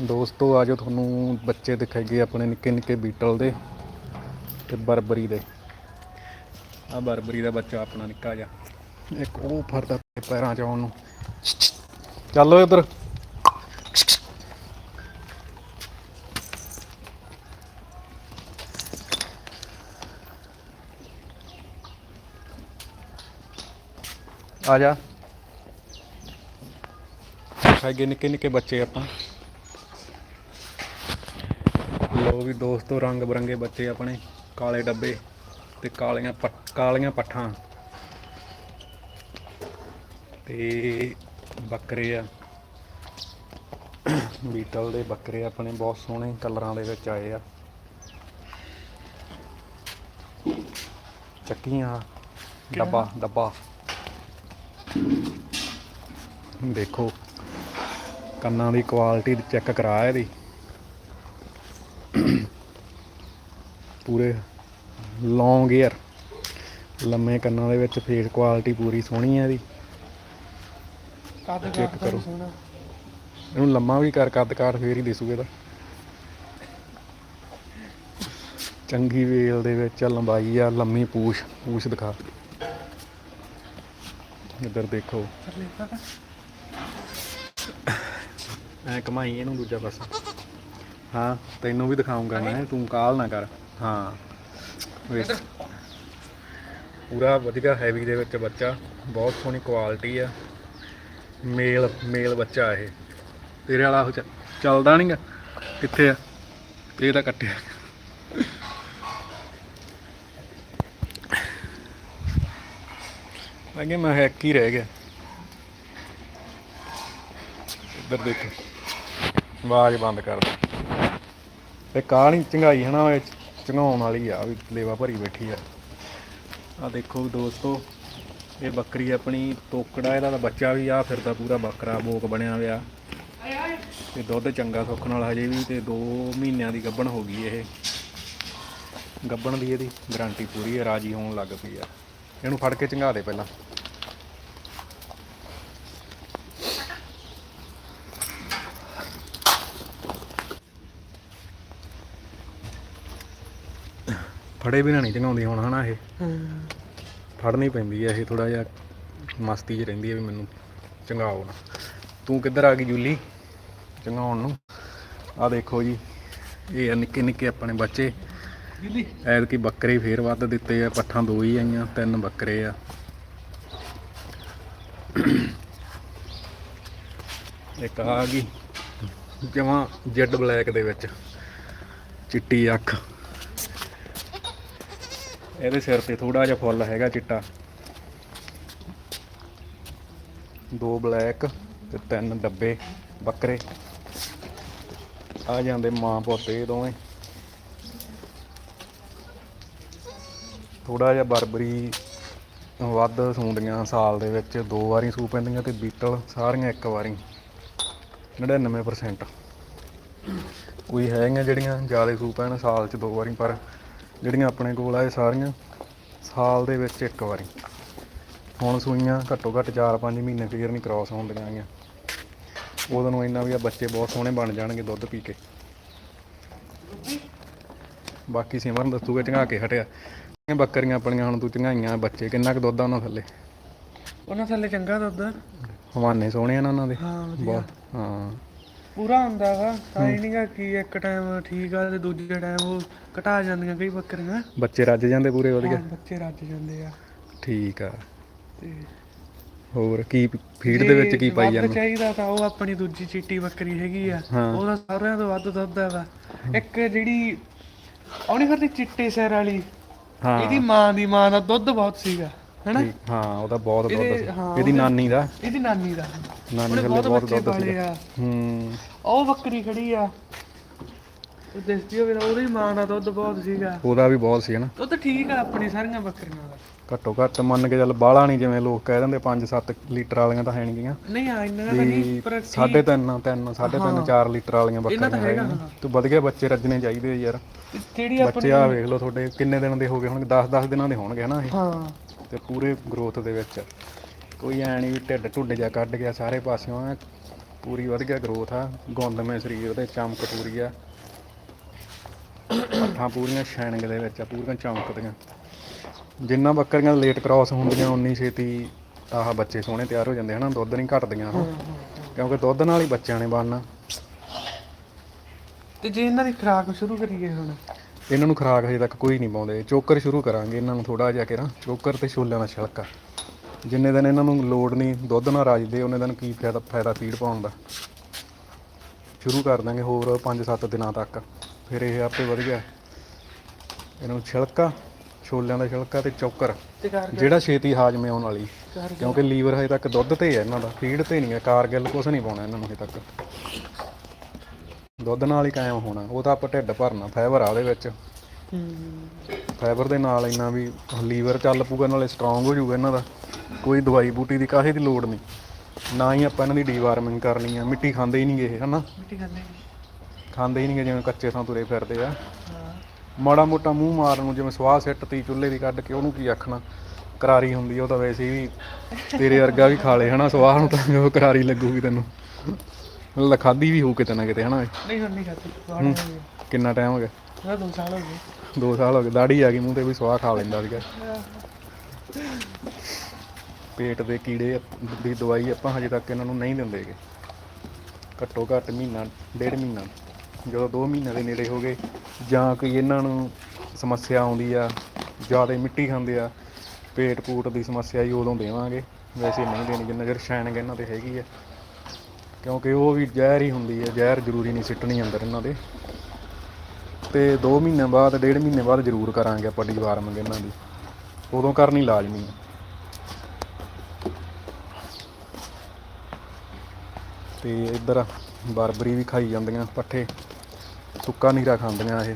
ਦੋਸਤੋ, ਆਜੋ ਤੁਹਾਨੂੰ ਬੱਚੇ ਦਿਖਾਈਏ ਆਪਣੇ ਨਿੱਕੇ ਨਿੱਕੇ ਬੀਟਲ ਦੇ ਤੇ ਬਰਬਰੀ ਦੇ। ਆ ਬਰਬਰੀ ਦਾ ਬੱਚਾ ਆਪਣਾ ਨਿੱਕਾ ਜਿਹਾ। ਇੱਕ ਉਹ ਫਰਦਾ ਪੈਰਾਂ 'ਚ ਆਉਣ ਨੂੰ। ਚੱਲੋ ਓਏ ਆ ਜਾ। ਖਾਈਏ ਨਿੱਕੇ ਨਿੱਕੇ ਬੱਚੇ ਆਪਾਂ। ਲੋ ਵੀ ਦੋਸਤੋ ਰੰਗ ਬਰੰਗੇ ਬੱਚੇ ਆਪਣੇ ਕਾਲੇ ਡੱਬੇ ਤੇ ਕਾਲੀਆਂ ਕਾਲੀਆਂ ਪੱਠਾਂ। ਤੇ ਬੱਕਰੇ ਆ। ਬੀਟਲ ਦੇ ਬੱਕਰੇ ਆਪਣੇ ਬਹੁਤ ਸੋਹਣੇ ਕਲਰਾਂ ਦੇ ਵਿੱਚ ਆਏ ਆ। ਚੱਕੀਆਂ ਡੱਬਾ ਡੱਬਾ। ਦੇਖੋ ਕੰਨਾਂ ਦੀ ਕੁਆਲਿਟੀ ਚੈੱਕ ਕਰਾ ਇਹਦੀ। ਪੂਰੇ ਲੌਂਗ ਏਅਰ ਲੰਮੇ ਕੰਨਾਂ ਦੇ ਵਿੱਚ ਫੇਸ ਕੁਆਲਿਟੀ ਪੂਰੀ ਸੋਹਣੀ ਹੈ ਇਹਦੀ। ਕੱਦ ਚੈੱਕ ਕਰੋ। ਇਹਨੂੰ ਲੰਮਾ ਵੀ ਕਰ ਕੱਦ ਕਾਰ ਫੇਰ ਹੀ ਦਿਸੂਗਾ ਇਹਦਾ। ਚੰਗੀ ਵੇਲ ਦੇ ਵਿੱਚ ਲੰਬਾਈ ਆ ਲੰਮੀ ਪੂਛ ਪੂਛ ਦਿਖਾ। ਇੱਧਰ ਦੇਖੋ। ਐ ਕਮਾਈ ਇਹਨੂੰ ਦੂਜਾ ਪਾਸਾ। ਹਾਂ ਤੈਨੂੰ ਵੀ ਦਿਖਾਉਂਗਾ ਮੈਂ ਤੂੰ ਕਾਲ ਨਾ ਕਰ। ਹਾਂ। ਵੇਖ। ਪੂਰਾ ਵਧੀਆ ਹੈਵੀ ਦੇ ਵਿੱਚ ਬੱਚਾ। ਬਹੁਤ ਸੋਹਣੀ ਕੁਆਲਿਟੀ ਆ। ਮੇਲ ਮੇਲ ਬੱਚਾ ਇਹ। ਤੇਰੇ ਵਾਲਾ ਉਹ ਚ- ਚੱਲਦਾ ਨਹੀਂਗਾ ਕਿੱਥੇ ਆ? ਇਹ ਤਾਂ ਕੱਟਿਆ। ਅੱਗੇ ਮੈਂ ਹੈਕ ਹੀ ਰਹਿ ਗਿਆ। ਇੱਧਰ ਦੇਖੋ। ਆਵਾਜ਼ ਬੰਦ ਕਰ ਦੇ। ਤੇ ਕਾਹਲੀ ਚੰਗਾਈ ਹਨਾ ਇਹ ਚੰਗਾਉਣ ਵਾਲੀ ਆ, ਵੀ ਲੇਵਾ ਭਰੀ ਬੈਠੀ ਆ। ਆ ਦੇਖੋ ਦੋਸਤੋ, ਇਹ ਬੱਕਰੀ ਆਪਣੀ ਤੋਕੜਾ, ਇਹਦਾ ਤਾਂ ਬੱਚਾ ਵੀ ਆ ਫਿਰਦਾ ਪੂਰਾ ਬੱਕਰਾ ਬੋਕ ਬਣਿਆ ਹੋਇਆ। ਤੇ ਦੁੱਧ ਚੰਗਾ ਸੁੱਖ ਨਾਲ ਹਜੇ ਵੀ, ਤੇ 2 ਮਹੀਨਿਆਂ ਦੀ ਗੱਭਣ ਹੋ ਗਈ ਇਹ। ਗੱਭਣ ਦੀ ਇਹਦੀ ਗਾਰੰਟੀ ਪੂਰੀ ਹੈ, ਰਾਜੀ ਹੋਣ ਲੱਗ ਪਈ ਆ। ਇਹਨੂੰ ਫੜ ਕੇ ਚੰਗਾ ਦੇ ਪਹਿਲਾਂ। ਫੜੇ ਵੀ ਨਹੀਂ ਚੰਗਾਉਂਦੀ ਹੁਣ ਹਨਾ ਇਹ। ਫੜਨੀ ਪੈਂਦੀ ਹੈ ਇਹ ਥੋੜਾ ਜਿਹਾ ਮਸਤੀ 'ਚ ਰਹਿੰਦੀ ਹੈ ਵੀ ਮੈਨੂੰ ਚੰਗਾਓ ਨਾ। ਤੂੰ ਕਿੱਧਰ ਆ ਗਈ ਜੂਲੀ ਚੰਗਾਉਣ ਨੂੰ? ਆ ਦੇਖੋ ਜੀ ਇਹ ਆ ਨਿੱਕੇ ਨਿੱਕੇ ਆਪਣੇ ਬੱਚੇ। ਦਿੱਲੀ ਐਤਕੀ ਬੱਕਰੇ ਫੇਰ ਵੱਧ ਦਿੱਤੇ ਆ ਪੱਠਾਂ ਦੋ ਹੀ ਆਈਆਂ ਤਿੰਨ ਬੱਕਰੇ ਆ। ਇੱਕ ਆ ਗਈ ਜਮਾਂ ਜੈਡ ਬਲੈਕ ਦੇ ਵਿੱਚ ਚਿੱਟੀ ਅੱਖ। ਇਹਦੇ ਸਿਰ ਤੇ ਥੋੜਾ ਜਿਹਾ ਫੁੱਲ ਹੈਗਾ ਚਿੱਟਾ। ਦੋ ਬਲੈਕ ਤੇ ਤਿੰਨ ਡੱਬੇ ਬੱਕਰੇ। ਆ ਜਾਂਦੇ ਮਾਂ ਪੋਤੇ ਦੋਵੇਂ। ਥੋੜਾ ਜਿਹਾ ਬਰਬਰੀ ਵੱਧ ਸੂੰਦੀਆਂ ਸਾਲ ਦੇ ਵਿੱਚ ਦੋ ਵਾਰੀ ਸੂ ਪੈਂਦੀਆਂ ਤੇ ਬੀਟਲ ਸਾਰੀਆਂ ਇੱਕ ਵਾਰੀ। 99% ਕੋਈ ਹੈਗੀਆਂ ਜਿਹੜੀਆਂ ਜ਼ਿਆਦਾ ਸੂ ਪੈਣ ਸਾਲ 'ਚ ਦੋ ਵਾਰੀ, ਪਰ ਜਿਹੜੀਆਂ ਆਪਣੇ ਕੋਲ ਆ ਇਹ ਸਾਰੀਆਂ ਸਾਲ ਦੇ ਵਿੱਚ ਇੱਕ ਵਾਰੀ। ਹੁਣ ਸੂਈਆਂ ਘੱਟੋ ਘੱਟ 4-5 ਮਹੀਨੇ ਫੇਰ ਨਹੀਂ ਕ੍ਰਾਸ ਹੁੰਦੀਆਂ ਆਈਆਂ ਉਦੋਂ ਨੂੰ ਇੰਨਾ ਵੀ ਆ ਬੱਚੇ ਬਹੁਤ ਸੋਹਣੇ ਬਣ ਜਾਣਗੇ ਦੁੱਧ ਪੀ ਕੇ। ਬਾਕੀ ਸਿਮਰਨ ਦੱਸੂਗਾ ਚੰਗਾ ਕੇ ਹਟਿਆ ਇਹ ਬੱਕਰੀਆਂ ਆਪਣੀਆਂ ਹੁਣ ਤੂੰ ਚੰਗਾਈਆਂ ਬੱਚੇ ਕਿੰਨਾ ਕੁ ਦੁੱਧ ਆ ਉਹਨਾਂ ਥੱਲੇ? ਉਹਨਾਂ ਥੱਲੇ ਚੰਗਾ ਦੁੱਧ ਹਵਾਨੇ ਸੋਹਣੇ ਆ ਨਾ ਉਹਨਾਂ ਦੇ। ਹਾਂ ਵਧੀਆ। ਬਹੁਤ ਹਾਂ। ਪੂਰਾ ਹੁੰਦਾ ਵਾ ਤਾਂ ਹੀ। ਨਹੀਂਗਾ ਕਿ ਇੱਕ ਟਾਈਮ ਠੀਕ ਆ ਤੇ ਦੂਜੇ ਟਾਈਮ ਉਹ ਘਟਾ ਜਾਂਦੀਆਂ ਕਈ ਬੱਕਰੀਆਂ। ਬੱਚੇ ਰੱਜ ਜਾਂਦੇ ਪੂਰੇ ਵਧੀਆ। ਹਾਂ, ਬੱਚੇ ਰੱਜ ਜਾਂਦੇ ਆ। ਠੀਕ ਆ। ਤੇ ਹੋਰ ਕੀ ਫੀਡ ਦੇ ਵਿੱਚ ਜੇ ਕੀ ਪਾਈ ਵੱਧ ਜਾਂਦੇ? ਚਾਹੀਦਾ ਤਾਂ ਉਹ ਆਪਣੀ ਦੂਜੀ ਚਿੱਟੀ ਬੱਕਰੀ ਹੈਗੀ ਆ। ਹਾਂ। ਉਹਦਾ ਸਾਰਿਆਂ ਤੋਂ ਵੱਧ ਦੁੱਧ ਹੈਗਾ ਇੱਕ ਜਿਹੜੀ ਉਹਨੇ ਫਿਰਦੀ ਚਿੱਟੇ ਸਿਰ ਵਾਲੀ ਹਾਂ। ਇਹਦੀ ਮਾਂ ਦੀ ਮਾਂ ਦਾ ਦੁੱਧ ਬਹੁਤ ਸੀਗਾ ਹੈਨਾ? ਠੀਕ, ਹਾਂ ਉਹਦਾ ਬਹੁਤ ਦੁੱਧ ਇਹਦੇ- ਸੀ। ਹਾਂ, ਇਹਦੀ ਨਾਨੀ ਦਾ। ਇਹਦੀ ਨਾਨੀ ਦਾ। ਨਾਨੀ ਉਹਨੇ ਥੱਲੇ ਬਹੁਤ ਬਹੁਤ ਬੱਚੇ ਦੁੱਧ ਪਾਲੇ ਸੀਗਾ ਆ। ਹੂੰ। ਉਹ ਬੱਕਰੀ ਖੜੀ ਆ। ਉਹ ਦਿਸਦੀ ਹੋਵੇ ਤਾਂ ਉਹਦੀ ਮਾਂ ਦਾ ਦੁੱਧ ਬਹੁਤ ਸੀਗਾ। ਉਹਦਾ ਵੀ ਬਹੁਤ ਸੀ ਹਨਾ। ਦੁੱਧ ਠੀਕ ਆ ਆਪਣੀ ਸਾਰੀਆਂ ਬੱਕਰੀਆਂ ਦਾ। ਘੱਟੋ ਘੱਟ ਮੰਨ ਕੇ ਚੱਲ ਬਾਹਲਾ ਨਹੀਂ ਜਿਵੇਂ ਲੋਕ ਕਹਿ ਦਿੰਦੇ 5-7 ਲੀਟਰ ਵਾਲੀਆਂ ਤਾਂ ਹੈ ਨਹੀਂ ਆ ਇੰਨਾ ਤਾਂ ਨਹੀਂ ਪਰ ਸਾਢੇ ਤਿੰਨ ਤਿੰਨ ਸਾਢੇ ਤਿੰਨ 4 ਲੀਟਰ ਵਾਲੀਆਂ ਇਹਨਾਂ ਤਾਂ ਬੱਕਰੀਆਂ ਹੈਗਾ, ਹੈਗੀਆਂ। ਤੂੰ ਵਧੀਆ ਬੱਚੇ ਰੱਜਣੇ ਚਾਹੀਦੇ ਯਾਰ। ਜਿਹੜੀ ਆਪਣੀ ਬੱਚੇ ਆ ਵੇਖ ਲਓ ਤੁਹਾਡੇ ਕਿੰਨੇ ਦਿਨ ਦੇ ਹੋ ਗਏ ਹੋਣਗੇ? 10-10 ਦਿਨਾਂ ਦੇ ਹੋਣਗੇ ਹਨਾ ਇਹ। ਹਾਂ। ਤੇ ਪੂਰੇ ਗਰੋਥ ਦੇ ਵਿੱਚ। ਕੋਈ ਐ ਨਹੀਂ ਵੀ ਢਿੱਡ ਢੁੱਡ ਜਾ ਕੱਢ ਗਿਆ ਸਾਰੇ ਪਾਸਿਓਂ ਪੂਰੀ ਵਧੀਆ ਗਰੋਥ ਆ। ਗੁੰਦਮੇ ਸਰੀਰ ਦੇ ਚਮਕ ਪੂਰੀ ਆ। ਅੱਖਾਂ ਪੂਰੀਆਂ ਸ਼ਾਈਨਿੰਗ ਦੇ ਵਿੱਚ ਆ ਪੂਰੀਆਂ ਚਮਕਦੀਆਂ। ਜਿੰਨਾ ਬੱਕਰੀਆਂ ਲੇਟ ਕ੍ਰਾਸ ਹੁੰਦੀਆਂ ਉਨੀ ਛੇਤੀ ਆਹ ਬੱਚੇ ਸੋਹਣੇ ਤਿਆਰ ਹੋ ਜਾਂਦੇ ਹਨਾ ਦੁੱਧ ਨਹੀਂ ਘਟਦੀਆਂ ਉਹ। ਕਿਉਂਕਿ ਦੁੱਧ ਨਾਲ ਹੀ ਬੱਚਿਆਂ ਨੇ ਬਣਨਾ। ਤੇ ਜੇ ਇਹਨਾਂ ਦੀ ਖੁਰਾਕ ਸ਼ੁਰੂ ਕਰੀਏ ਹੁਣ? ਇਹਨਾਂ ਨੂੰ ਖੁਰਾਕ ਹਜੇ ਤੱਕ ਕੋਈ ਨਹੀਂ ਪਾਉਂਦੇ। ਚੋਕਰ ਸ਼ੁਰੂ ਕਰਾਂਗੇ ਇਹਨਾਂ ਨੂੰ ਥੋੜਾ ਜਿਹਾ ਕਿਰਾ ਚੋਕਰ ਤੇ ਛੋਲਿਆਂ ਦਾ ਛਿਲਕਾ। ਜਿੰਨੇ ਦਿਨ ਇਹਨਾਂ ਨੂੰ ਲੋੜ ਨਹੀਂ ਦੁੱਧ ਨਾਲ ਰਾਜਦੇ ਉਹਨੇ ਦਿਨ ਕੀ ਫਾਇਦਾ ਫਾਇਦਾ ਫੀਡ ਪਾਉਣ ਦਾ। ਸ਼ੁਰੂ ਕਰ ਦਾਂਗੇ ਹੋਰ 5-7 ਦਿਨਾਂ ਤੱਕ। ਫਿਰ ਇਹ ਆਪੇ ਵਧ ਗਿਆ। ਇਹਨਾਂ ਨੂੰ ਛਿਲਕਾ ਛੋਲਿਆਂ ਦਾ ਛਿਲਕਾ ਤੇ ਚੋਕਰ ਜਿਹੜਾ ਛੇਤੀ ਹਾਜ਼ਮੇ ਆਉਣ ਵਾਲੀ। ਕਿਉਂਕਿ ਲੀਵਰ ਹਜੇ ਤੱਕ ਦੁੱਧ ਤੇ ਹੈ ਇਹਨਾਂ ਦਾ ਫੀਡ ਤੇ ਨਹੀਂ ਹੈ। ਕਾਰਗਿਲ ਕੁਝ ਨਹੀਂ ਪਾਉਣਾ ਇਹਨਾਂ ਨੂੰ ਹਜੇ ਤੱਕ। ਦੁੱਧ ਨਾਲ ਹੀ ਕਾਇਮ ਹੋਣਾ। ਉਹ ਤਾਂ ਆਪਾਂ ਢਿੱਡ ਭਰਨਾ ਫਾਈਬਰ ਆ ਉਹਦੇ ਵਿੱਚ। ਫਾਈਬਰ ਦੇ ਨਾਲ ਇੰਨਾ ਵੀ ਲੀਵਰ ਚੱਲ ਪੂਗਾ ਨਾਲੇ ਸਟਰੋਂਗ ਹੋ ਜਾਊਗਾ ਇਹਨਾਂ ਦਾ। ਕੋਈ ਦਵਾਈ ਬੂਟੀ ਦੀ ਕਾਹੇ ਦੀ ਲੋੜ ਨਹੀਂ। ਨਾ ਹੀ ਆਪਾਂ ਇਹਨਾਂ ਦੀ ਡੀਵਾਰਮਿੰਗ ਕਰਨੀ ਆ। ਮਿੱਟੀ ਖਾਂਦੇ ਹੀ ਨਹੀਂ ਇਹ ਹਨਾ? ਮਿੱਟੀ ਖਾਂਦੇ ਖਾਂਦੇ ਹੀ ਨਹੀਂ ਜਿਵੇਂ ਕੱਚੇ ਥਾਂ ਤੁਰੇ ਫਿਰਦੇ ਆ। ਹਾਂ। ਮਾੜਾ ਮੋਟਾ ਮੂੰਹ ਮਾਰਨ ਨੂੰ ਜਿਵੇਂ ਸਵਾਹ ਸਿੱਟ ਤੀ ਚੁੱਲ੍ਹੇ ਦੀ ਕੱਢ ਕੇ ਉਹਨੂੰ ਕੀ ਆਖਣਾ? ਕਰਾਰੀ ਹੁੰਦੀ ਆ, ਉਹ ਤਾਂ ਵੈਸੇ ਵੀ ਤੇਰੇ ਵਰਗਾ ਵੀ ਖਾ ਲੇ ਹਨਾ? ਸਵਾਹ ਨੂੰ ਤਾਂ ਉਹ ਕਰਾਰੀ ਲੱਗੂਗੀ ਤੈਨੂੰ। ਮਤਲਬ ਖਾਦੀ ਵੀ ਹੋਊ ਕਿਤੇ ਨਾ ਕਿਤੇ ਹਨਾ? ਨਹੀਂ ਹੁਣ ਨਹੀਂ ਹੋ। ਗਿਆ। ਕਿੰਨਾ ਟਾਈਮ ਹੋ ਗਿਆ? ਮੈਂ ਦੋ ਸਾਲ ਹੋ ਗਏ। 2 ਸਾਲ ਹੋ ਗਏ। ਦਾੜੀ ਆ ਗਈ ਮੂੰਹ ਤੇ ਵੀ ਸਵਾਹ ਖਾ ਲੈਂਦਾ ਸੀਗਾ। ਪੇਟ ਦੇ ਕੀੜੇ ਦੀ ਦਵਾਈ ਆਪਾਂ ਹਜੇ ਤੱਕ ਇਹਨਾਂ ਨੂੰ ਨਹੀਂ ਦਿੰਦੇਗੇ ਘੱਟੋ ਘੱਟ ਮਹੀਨਾ, ਡੇਢ ਮਹੀਨਾ। ਜਦੋਂ 2 ਮਹੀਨੇ ਦੇ ਨੇੜੇ ਹੋ ਗਏ, ਜਾਂ ਕੋਈ ਇਹਨਾਂ ਨੂੰ ਸਮੱਸਿਆ ਆਉਂਦੀ ਆ, ਜ਼ਿਆਦਾ ਮਿੱਟੀ ਖਾਂਦੇ ਆ, ਪੇਟ ਪੂਟ ਦੀ ਸਮੱਸਿਆ ਹੀ ਉਦੋਂ ਦੇਵਾਂਗੇ। ਵੈਸੇ ਨਹੀਂ ਦੇਣੀ ਜਿੰਨਾ ਚਿਰ ਸ਼ੈਨਿੰਗ ਇਹਨਾਂ ਤੇ ਹੈਗੀ ਆ। ਕਿਉਂਕਿ ਉਹ ਵੀ ਜ਼ਹਿਰ ਹੀ ਹੁੰਦੀ ਹੈ ਜ਼ਹਿਰ ਜ਼ਰੂਰੀ ਨਹੀਂ ਸਿੱਟਣੀ ਅੰਦਰ ਇਹਨਾਂ ਦੇ। ਤੇ 2 ਮਹੀਨੇ ਬਾਅਦ, ਡੇਢ ਮਹੀਨੇ ਬਾਅਦ ਜ਼ਰੂਰ ਕਰਾਂਗੇ ਆਪਾਂ ਡੀਵਾਰਮਿੰਗ ਇਹਨਾਂ ਦੀ। ਉਦੋਂ ਕਰਨੀ ਲਾਜ਼ਮੀ ਹੈ ਤੇ ਇੱਧਰ ਬਰਬਰੀ ਵੀ ਖਾਈ ਜਾਂਦੀਆਂ ਪੱਠੇ। ਸੁੱਕਾ ਨੀਰਾ ਖਾਂਦੀਆਂ ਇਹ।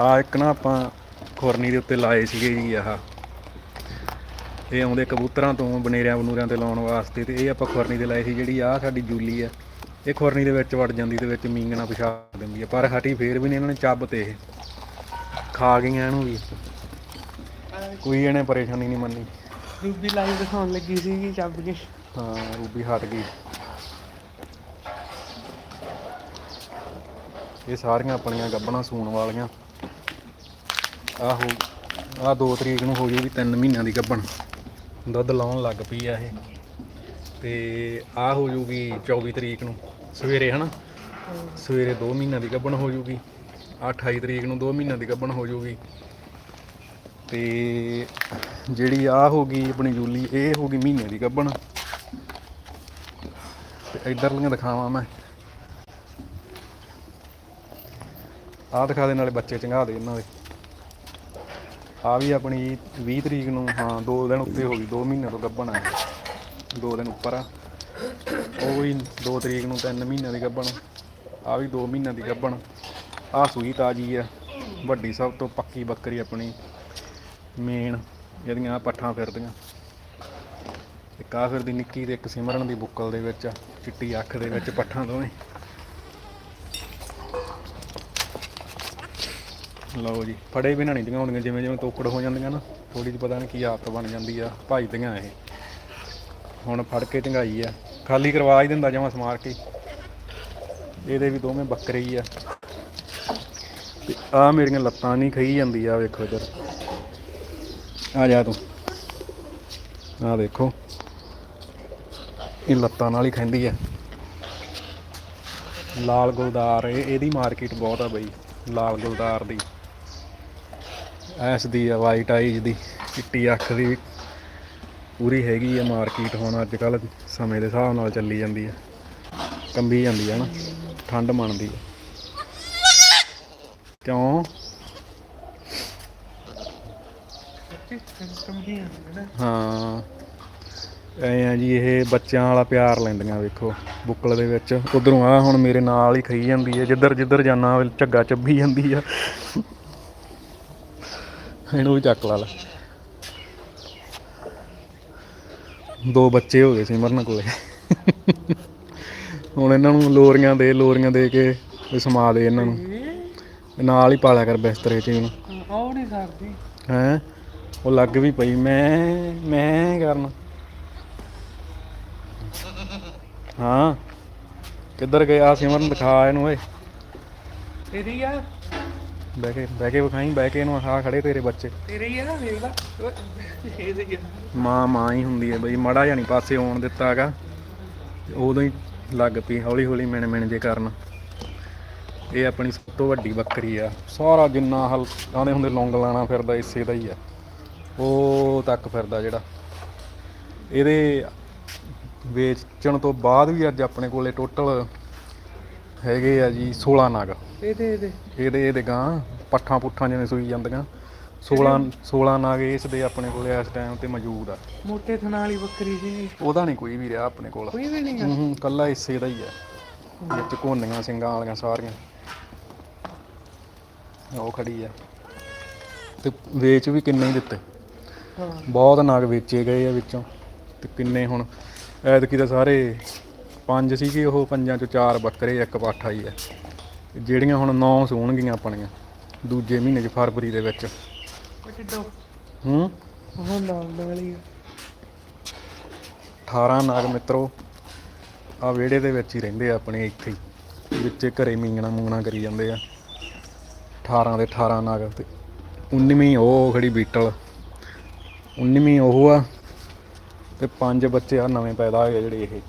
ਆ ਇੱਕ ਨਾ ਆਪਾਂ ਖੁਰਨੀ ਦੇ ਉੱਤੇ ਲਾਏ ਸੀਗੇ ਜੀ ਆਹ। ਇਹ ਆਉਂਦੇ ਕਬੂਤਰਾਂ ਤੋਂ ਬਨੇਰਿਆਂ ਬਨੂਰਿਆਂ ਤੇ ਲਾਉਣ ਵਾਸਤੇ ਤੇ ਇਹ ਆਪਾਂ ਖੁਰਨੀ ਤੇ ਲਾਏ ਸੀ ਜਿਹੜੀ ਆ ਸਾਡੀ ਜੂਲੀ ਆ। ਇਹ ਖੁਰਨੀ ਦੇ ਵਿੱਚ ਵੜ ਜਾਂਦੀ ਤੇ ਵਿੱਚ ਮੀਂਗਣਾ ਪਿਸ਼ਾ ਦਿੰਦੀ ਆ। ਪਰ ਹਟੀ ਫੇਰ ਵੀ ਨਹੀਂ ਇਹਨਾਂ ਨੇ ਚੱਬ ਤੇ ਇਹ। ਖਾ ਗਈਆਂ ਇਹਨੂੰ ਵੀ। ਕੋਈ ਇਹਨੇ ਪਰੇਸ਼ਾਨੀ ਨਹੀਂ ਮੰਨੀ। ਰੂਬੀ ਲਾਈਵ ਦਿਖਾਉਣ ਲੱਗੀ ਸੀ ਕਿ ਚੱਬ ਕੇ। ਹਾਂ ਰੂਬੀ ਹਟ ਗਈ। ਇਹ ਸਾਰੀਆਂ ਆਪਣੀਆਂ ਗੱਬਣਾ ਸੂਣ ਵਾਲੀਆਂ। ਆਹੋ ਆ 2 ਤਰੀਕ ਨੂੰ ਹੋ ਜੂਗੀ 3 ਮਹੀਨਿਆਂ ਦੀ ਗੱਬਣ। ਦੁੱਧ ਲਾਉਣ ਲੱਗ ਪਈ ਆ ਇਹ। ਤੇ ਆ ਹੋ ਜੂਗੀ 24 ਤਰੀਕ ਨੂੰ, ਸਵੇਰੇ ਹਨਾ? ਸਵੇਰੇ 2 ਮਹੀਨਿਆਂ ਦੀ ਗੱਬਣ ਹੋ ਜੂਗੀ ਆਹ 28 ਤਰੀਕ ਨੂੰ 2 ਮਹੀਨਿਆਂ ਦੀ ਗੱਬਣ ਹੋ ਜੂਗੀ ਤੇ ਜਿਹੜੀ ਆ ਹੋ ਗਈ ਆਪਣੀ ਜੂਲੀ, ਇਹ ਹੋ ਗਈ ਮਹੀਨੇ ਦੀ ਗੱਬਣ। ਤੇ ਇਧਰਲੀਆਂ ਦਿਖਾਵਾਂ ਮੈਂ। ਆਹ ਦਿਖਾ ਦੇ ਨਾਲੇ ਬੱਚੇ ਚੰਗਾ ਦੇ ਇਹਨਾਂ ਦੇ। ਆ ਵੀ ਆਪਣੀ 20 ਤਰੀਕ ਨੂੰ ਹਾਂ 2 ਦਿਨ ਉੱਤੇ ਹੋ ਗਈ 2 ਮਹੀਨੇ ਤੋਂ ਗੱਭਣ ਆ। 2 ਦਿਨ ਉੱਪਰ ਆ। ਉਹ ਵੀ 2 ਤਰੀਕ ਨੂੰ 3 ਮਹੀਨਿਆਂ ਦੀ ਗੱਭਣ। ਆ ਵੀ 2 ਮਹੀਨਿਆਂ ਦੀ ਗੱਭਣ। ਆ ਸੂਈ ਤਾਜੀ ਆ। ਵੱਡੀ ਸਭ ਤੋਂ ਪੱਕੀ ਬੱਕਰੀ ਆਪਣੀ। ਮੇਨ ਜਿਹੜੀਆਂ ਪੱਠਾਂ ਫਿਰਦੀਆਂ। ਇੱਕ ਆ ਫਿਰਦੀ ਨਿੱਕੀ ਤੇ ਇੱਕ ਸਿਮਰਨ ਦੀ ਬੁੱਕਲ ਦੇ ਵਿੱਚ ਆ, ਚਿੱਟੀ ਅੱਖ ਦੇ ਵਿੱਚ ਪੱਠਾਂ ਦੋਵੇਂ। ਲਓ ਜੀ, ਫੜੇ ਬਿਨਾਂ ਨਹੀਂ ਹੋਣਗੀਆਂ, ਜਿਵੇਂ ਜਿਵੇਂ ਤੋਕੜ ਹੋ ਜਾਂਦੀਆਂ ਨਾ ਥੋੜੀ ਜਿਹੀ ਪਤਾ ਨਹੀਂ ਕੀ ਆਦਤ ਬਣ ਜਾਂਦੀ ਆ ਭੱਜਦੀਆਂ ਇਹ। ਹੁਣ ਫੜ ਕੇ ਢੰਗਾਈ ਆ, ਖਾਲੀ ਕਰਵਾ ਹੀ ਦਿੰਦਾ ਜਮਾਂ ਸਮਾਰ ਕੇ। ਇਹਦੇ ਵੀ ਦੋਵੇਂ ਬੱਕਰੇ ਹੀ ਆ। ਤੇ ਆ ਮੇਰੀਆਂ ਲੱਤਾਂ ਨਹੀਂ ਖਈ ਜਾਂਦੀ ਆ, ਵੇਖੋ ਇੱਧਰ। ਆ ਜਾ ਤੂੰ। ਆ ਦੇਖੋ। ਇਹ ਲੱਤਾਂ ਨਾਲ ਹੀ ਖੈਂਦੀ ਆ। ਲਾਲ ਗੁਲਦਾਰ, ਇਹ ਇਹਦੀ ਮਾਰਕੀਟ ਬਹੁਤ ਆ ਬਈ, ਲਾਲ ਗੁਲਦਾਰ ਦੀ। ਐਸ ਦੀ ਆ ਵਾਈਟ ਆਈਜ਼ ਦੀ, ਚਿੱਟੀ ਅੱਖ ਦੀ ਪੂਰੀ ਹੈਗੀ ਆ ਮਾਰਕੀਟ ਹੁਣ ਅੱਜ ਕੱਲ ਸਮੇਂ ਦੇ ਹਿਸਾਬ ਨਾਲ ਚੱਲੀ ਜਾਂਦੀ ਆ। ਕੰਬੀ ਜਾਂਦੀ ਆ ਨਾ, ਠੰਡ ਮੰਨਦੀ ਆ। ਕਿਉਂ? ਹਾਂ। ਐ ਆ ਜੀ, ਇਹ ਬੱਚਿਆਂ ਵਾਲਾ ਪਿਆਰ ਲੈਂਦੀਆਂ ਵੇਖੋ, ਬੁੱਕਲ ਦੇ ਵਿੱਚ। ਉਧਰੋਂ ਆ, ਹੁਣ ਮੇਰੇ ਨਾਲ ਹੀ ਖਾਈ ਜਾਂਦੀ ਹੈ ਜਿੱਧਰ ਜਿੱਧਰ ਜਾਣਾ ਝੱਗਾ ਚੱਬੀ ਜਾਂਦੀ ਆ। ਇਹਨੂੰ ਵੀ ਚੱਕ ਲਾ ਲੈ। ਦੋ ਬੱਚੇ ਹੋ ਗਏ ਸਿਮਰਨ ਕੋਲੇ। ਹੁਣ ਇਹਨਾਂ ਨੂੰ ਲੋਰੀਆਂ ਦੇ ਲੋਰੀਆਂ ਦੇ ਕੇ ਤੇ ਸਮਾ ਦੇ ਇਹਨਾਂ ਨੂੰ। ਨਾਲ ਹੀ ਪਾਲਿਆ ਕਰ ਬਿਸਤਰੇ 'ਚ ਇਹਨੂੰ ਉਹ ਨਹੀਂ ਸਰਦੀ ਹੈਂ? ਉਹ ਲੱਗ ਵੀ ਪਈ। ਮੈਂ ਮੈਂ ਕਰਨ। ਹਾਂ। ਕਿੱਧਰ ਗਿਆ ਸਿਮਰਨ ਦਿਖਾ ਇਹਨੂੰ ਓਏ। ਤੇਰੀ ਆ? ਬਹਿ ਕੇ ਬਹਿ ਕੇ ਵਿਖਾਈ ਬਹਿ ਕੇ ਇਹਨੂੰ ਆ ਖੜੇ ਤੇਰੇ ਬੱਚੇ। ਤੇਰੀ ਆ ਨਾ ਵੇਖ ਲਾ। ਇਹਦੀ ਆ। ਮਾਂ ਮਾਂ ਹੀ ਹੁੰਦੀ ਹੈ ਬਈ ਮੜਾ ਜਾਣੀ ਪਾਸੇ ਆਉਣ ਦਿੱਤਾ ਹੈਗਾ। ਉਦੋਂ ਹੀ ਲੱਗ ਪਈ ਹੌਲੀ ਹੌਲੀ ਮਿਣ ਮਿਣ ਜੇ ਕਰਨ। ਇਹ ਆਪਣੀ ਸਭ ਤੋਂ ਵੱਡੀ ਬੱਕਰੀ ਆ। ਸਾਰਾ ਜਿੰਨਾ ਹਲ ਆਂਦੇ ਹੁੰਦੇ ਲੌਂਗ ਲਾਣਾ ਫਿਰਦਾ ਇਸੇ ਦਾ ਹੀ ਆ। ਉਹ ਤੱਕ ਫਿਰਦਾ ਜਿਹੜਾ। ਇਹਦੇ ਵੇਚਣ ਤੋਂ ਬਾਅਦ ਵੀ ਅੱਜ ਆਪਣੇ ਕੋਲੇ ਟੋਟਲ ਹੈਗੇ ਆ ਜੀ 16 ਨਗ। ਇਹਦੇ ਇਹਦੇ। ਇਹਦੇ ਇਹਦੇ ਗਾਂ ਪੱਠਾਂ ਪੁੱਠਾਂ ਜਿਵੇਂ ਸੂਈ ਜਾਂਦੀਆਂ। 16 16 ਨਗ ਇਸ ਦੇ ਆਪਣੇ ਕੋਲੇ ਇਸ ਟਾਈਮ ਤੇ ਮੌਜੂਦ ਆ। ਮੋਟੇ ਥਣਾ ਵਾਲੀ ਬੱਕਰੀ ਸੀ ਉਹਦਾ ਨਹੀਂ ਕੋਈ ਵੀ ਰਿਹਾ ਆਪਣੇ ਕੋਲ। ਕੋਈ ਵੀ ਨਹੀਂ ਹੂੰ ਹੂੰ ਕੱਲਾ ਇਸੇ ਦਾ ਹੀ ਆ। ਵਿੱਚ ਕੋਨੀਆਂ ਸਿੰਘਾਂ ਵਾਲੀਆਂ ਸਾਰੀਆਂ। ਉਹ ਖੜੀ ਆ। ਤੇ ਵੇਚ ਵੀ ਕਿੰਨੇ ਹੀ ਦਿੱਤੇ। ਹਾਂ। ਬਹੁਤ ਨਗ ਵੇਚੇ ਗਏ ਆ ਵਿੱਚੋਂ। ਤੇ ਕਿੰਨੇ ਹੁਣ ਐਤਕੀ ਤਾਂ ਸਾਰੇ ਪੰਜ ਸੀਗੇ ਉਹ ਪੰਜਾਂ ਚੋਂ ਚਾਰ ਬੱਕਰੇ ਇੱਕ ਪਾਠਾ ਹੀ। ਤੇ ਜਿਹੜੀਆਂ ਹੁਣ ਨੌ ਸੂਣਗੀਆਂ ਆਪਣੀਆਂ ਦੂਜੇ ਮਹੀਨੇ 'ਚ ਫਰਵਰੀ ਦੇ ਵਿੱਚ। ਹੂੰ? ਉਹ ਨਾਲ ਵਾਲੀ ਆ। 18 ਨਾਗ ਮਿੱਤਰੋ ਆ ਵਿਹੜੇ ਦੇ ਵਿੱਚ ਹੀ ਰਹਿੰਦੇ ਆ ਆਪਣੇ ਇੱਥੇ ਹੀ। ਵਿੱਚੇ ਘਰੇ ਮੀਂਗਣਾ ਮੂੰਗਣਾ ਕਰੀ ਜਾਂਦੇ ਆ। 18 ਦੇ 18 ਨਾਗ ਤੇ 19ਵੀਂ ਉਹ ਖੜੀ ਬੀਟਲ। 19ਵੀਂ ਉਹ ਆ ਤੇ ਪੰਜ ਬੱਚੇ ਆ ਨਵੇਂ ਪੈਦਾ ਹੋਏ ਜਿਹੜੇ ਇਹ।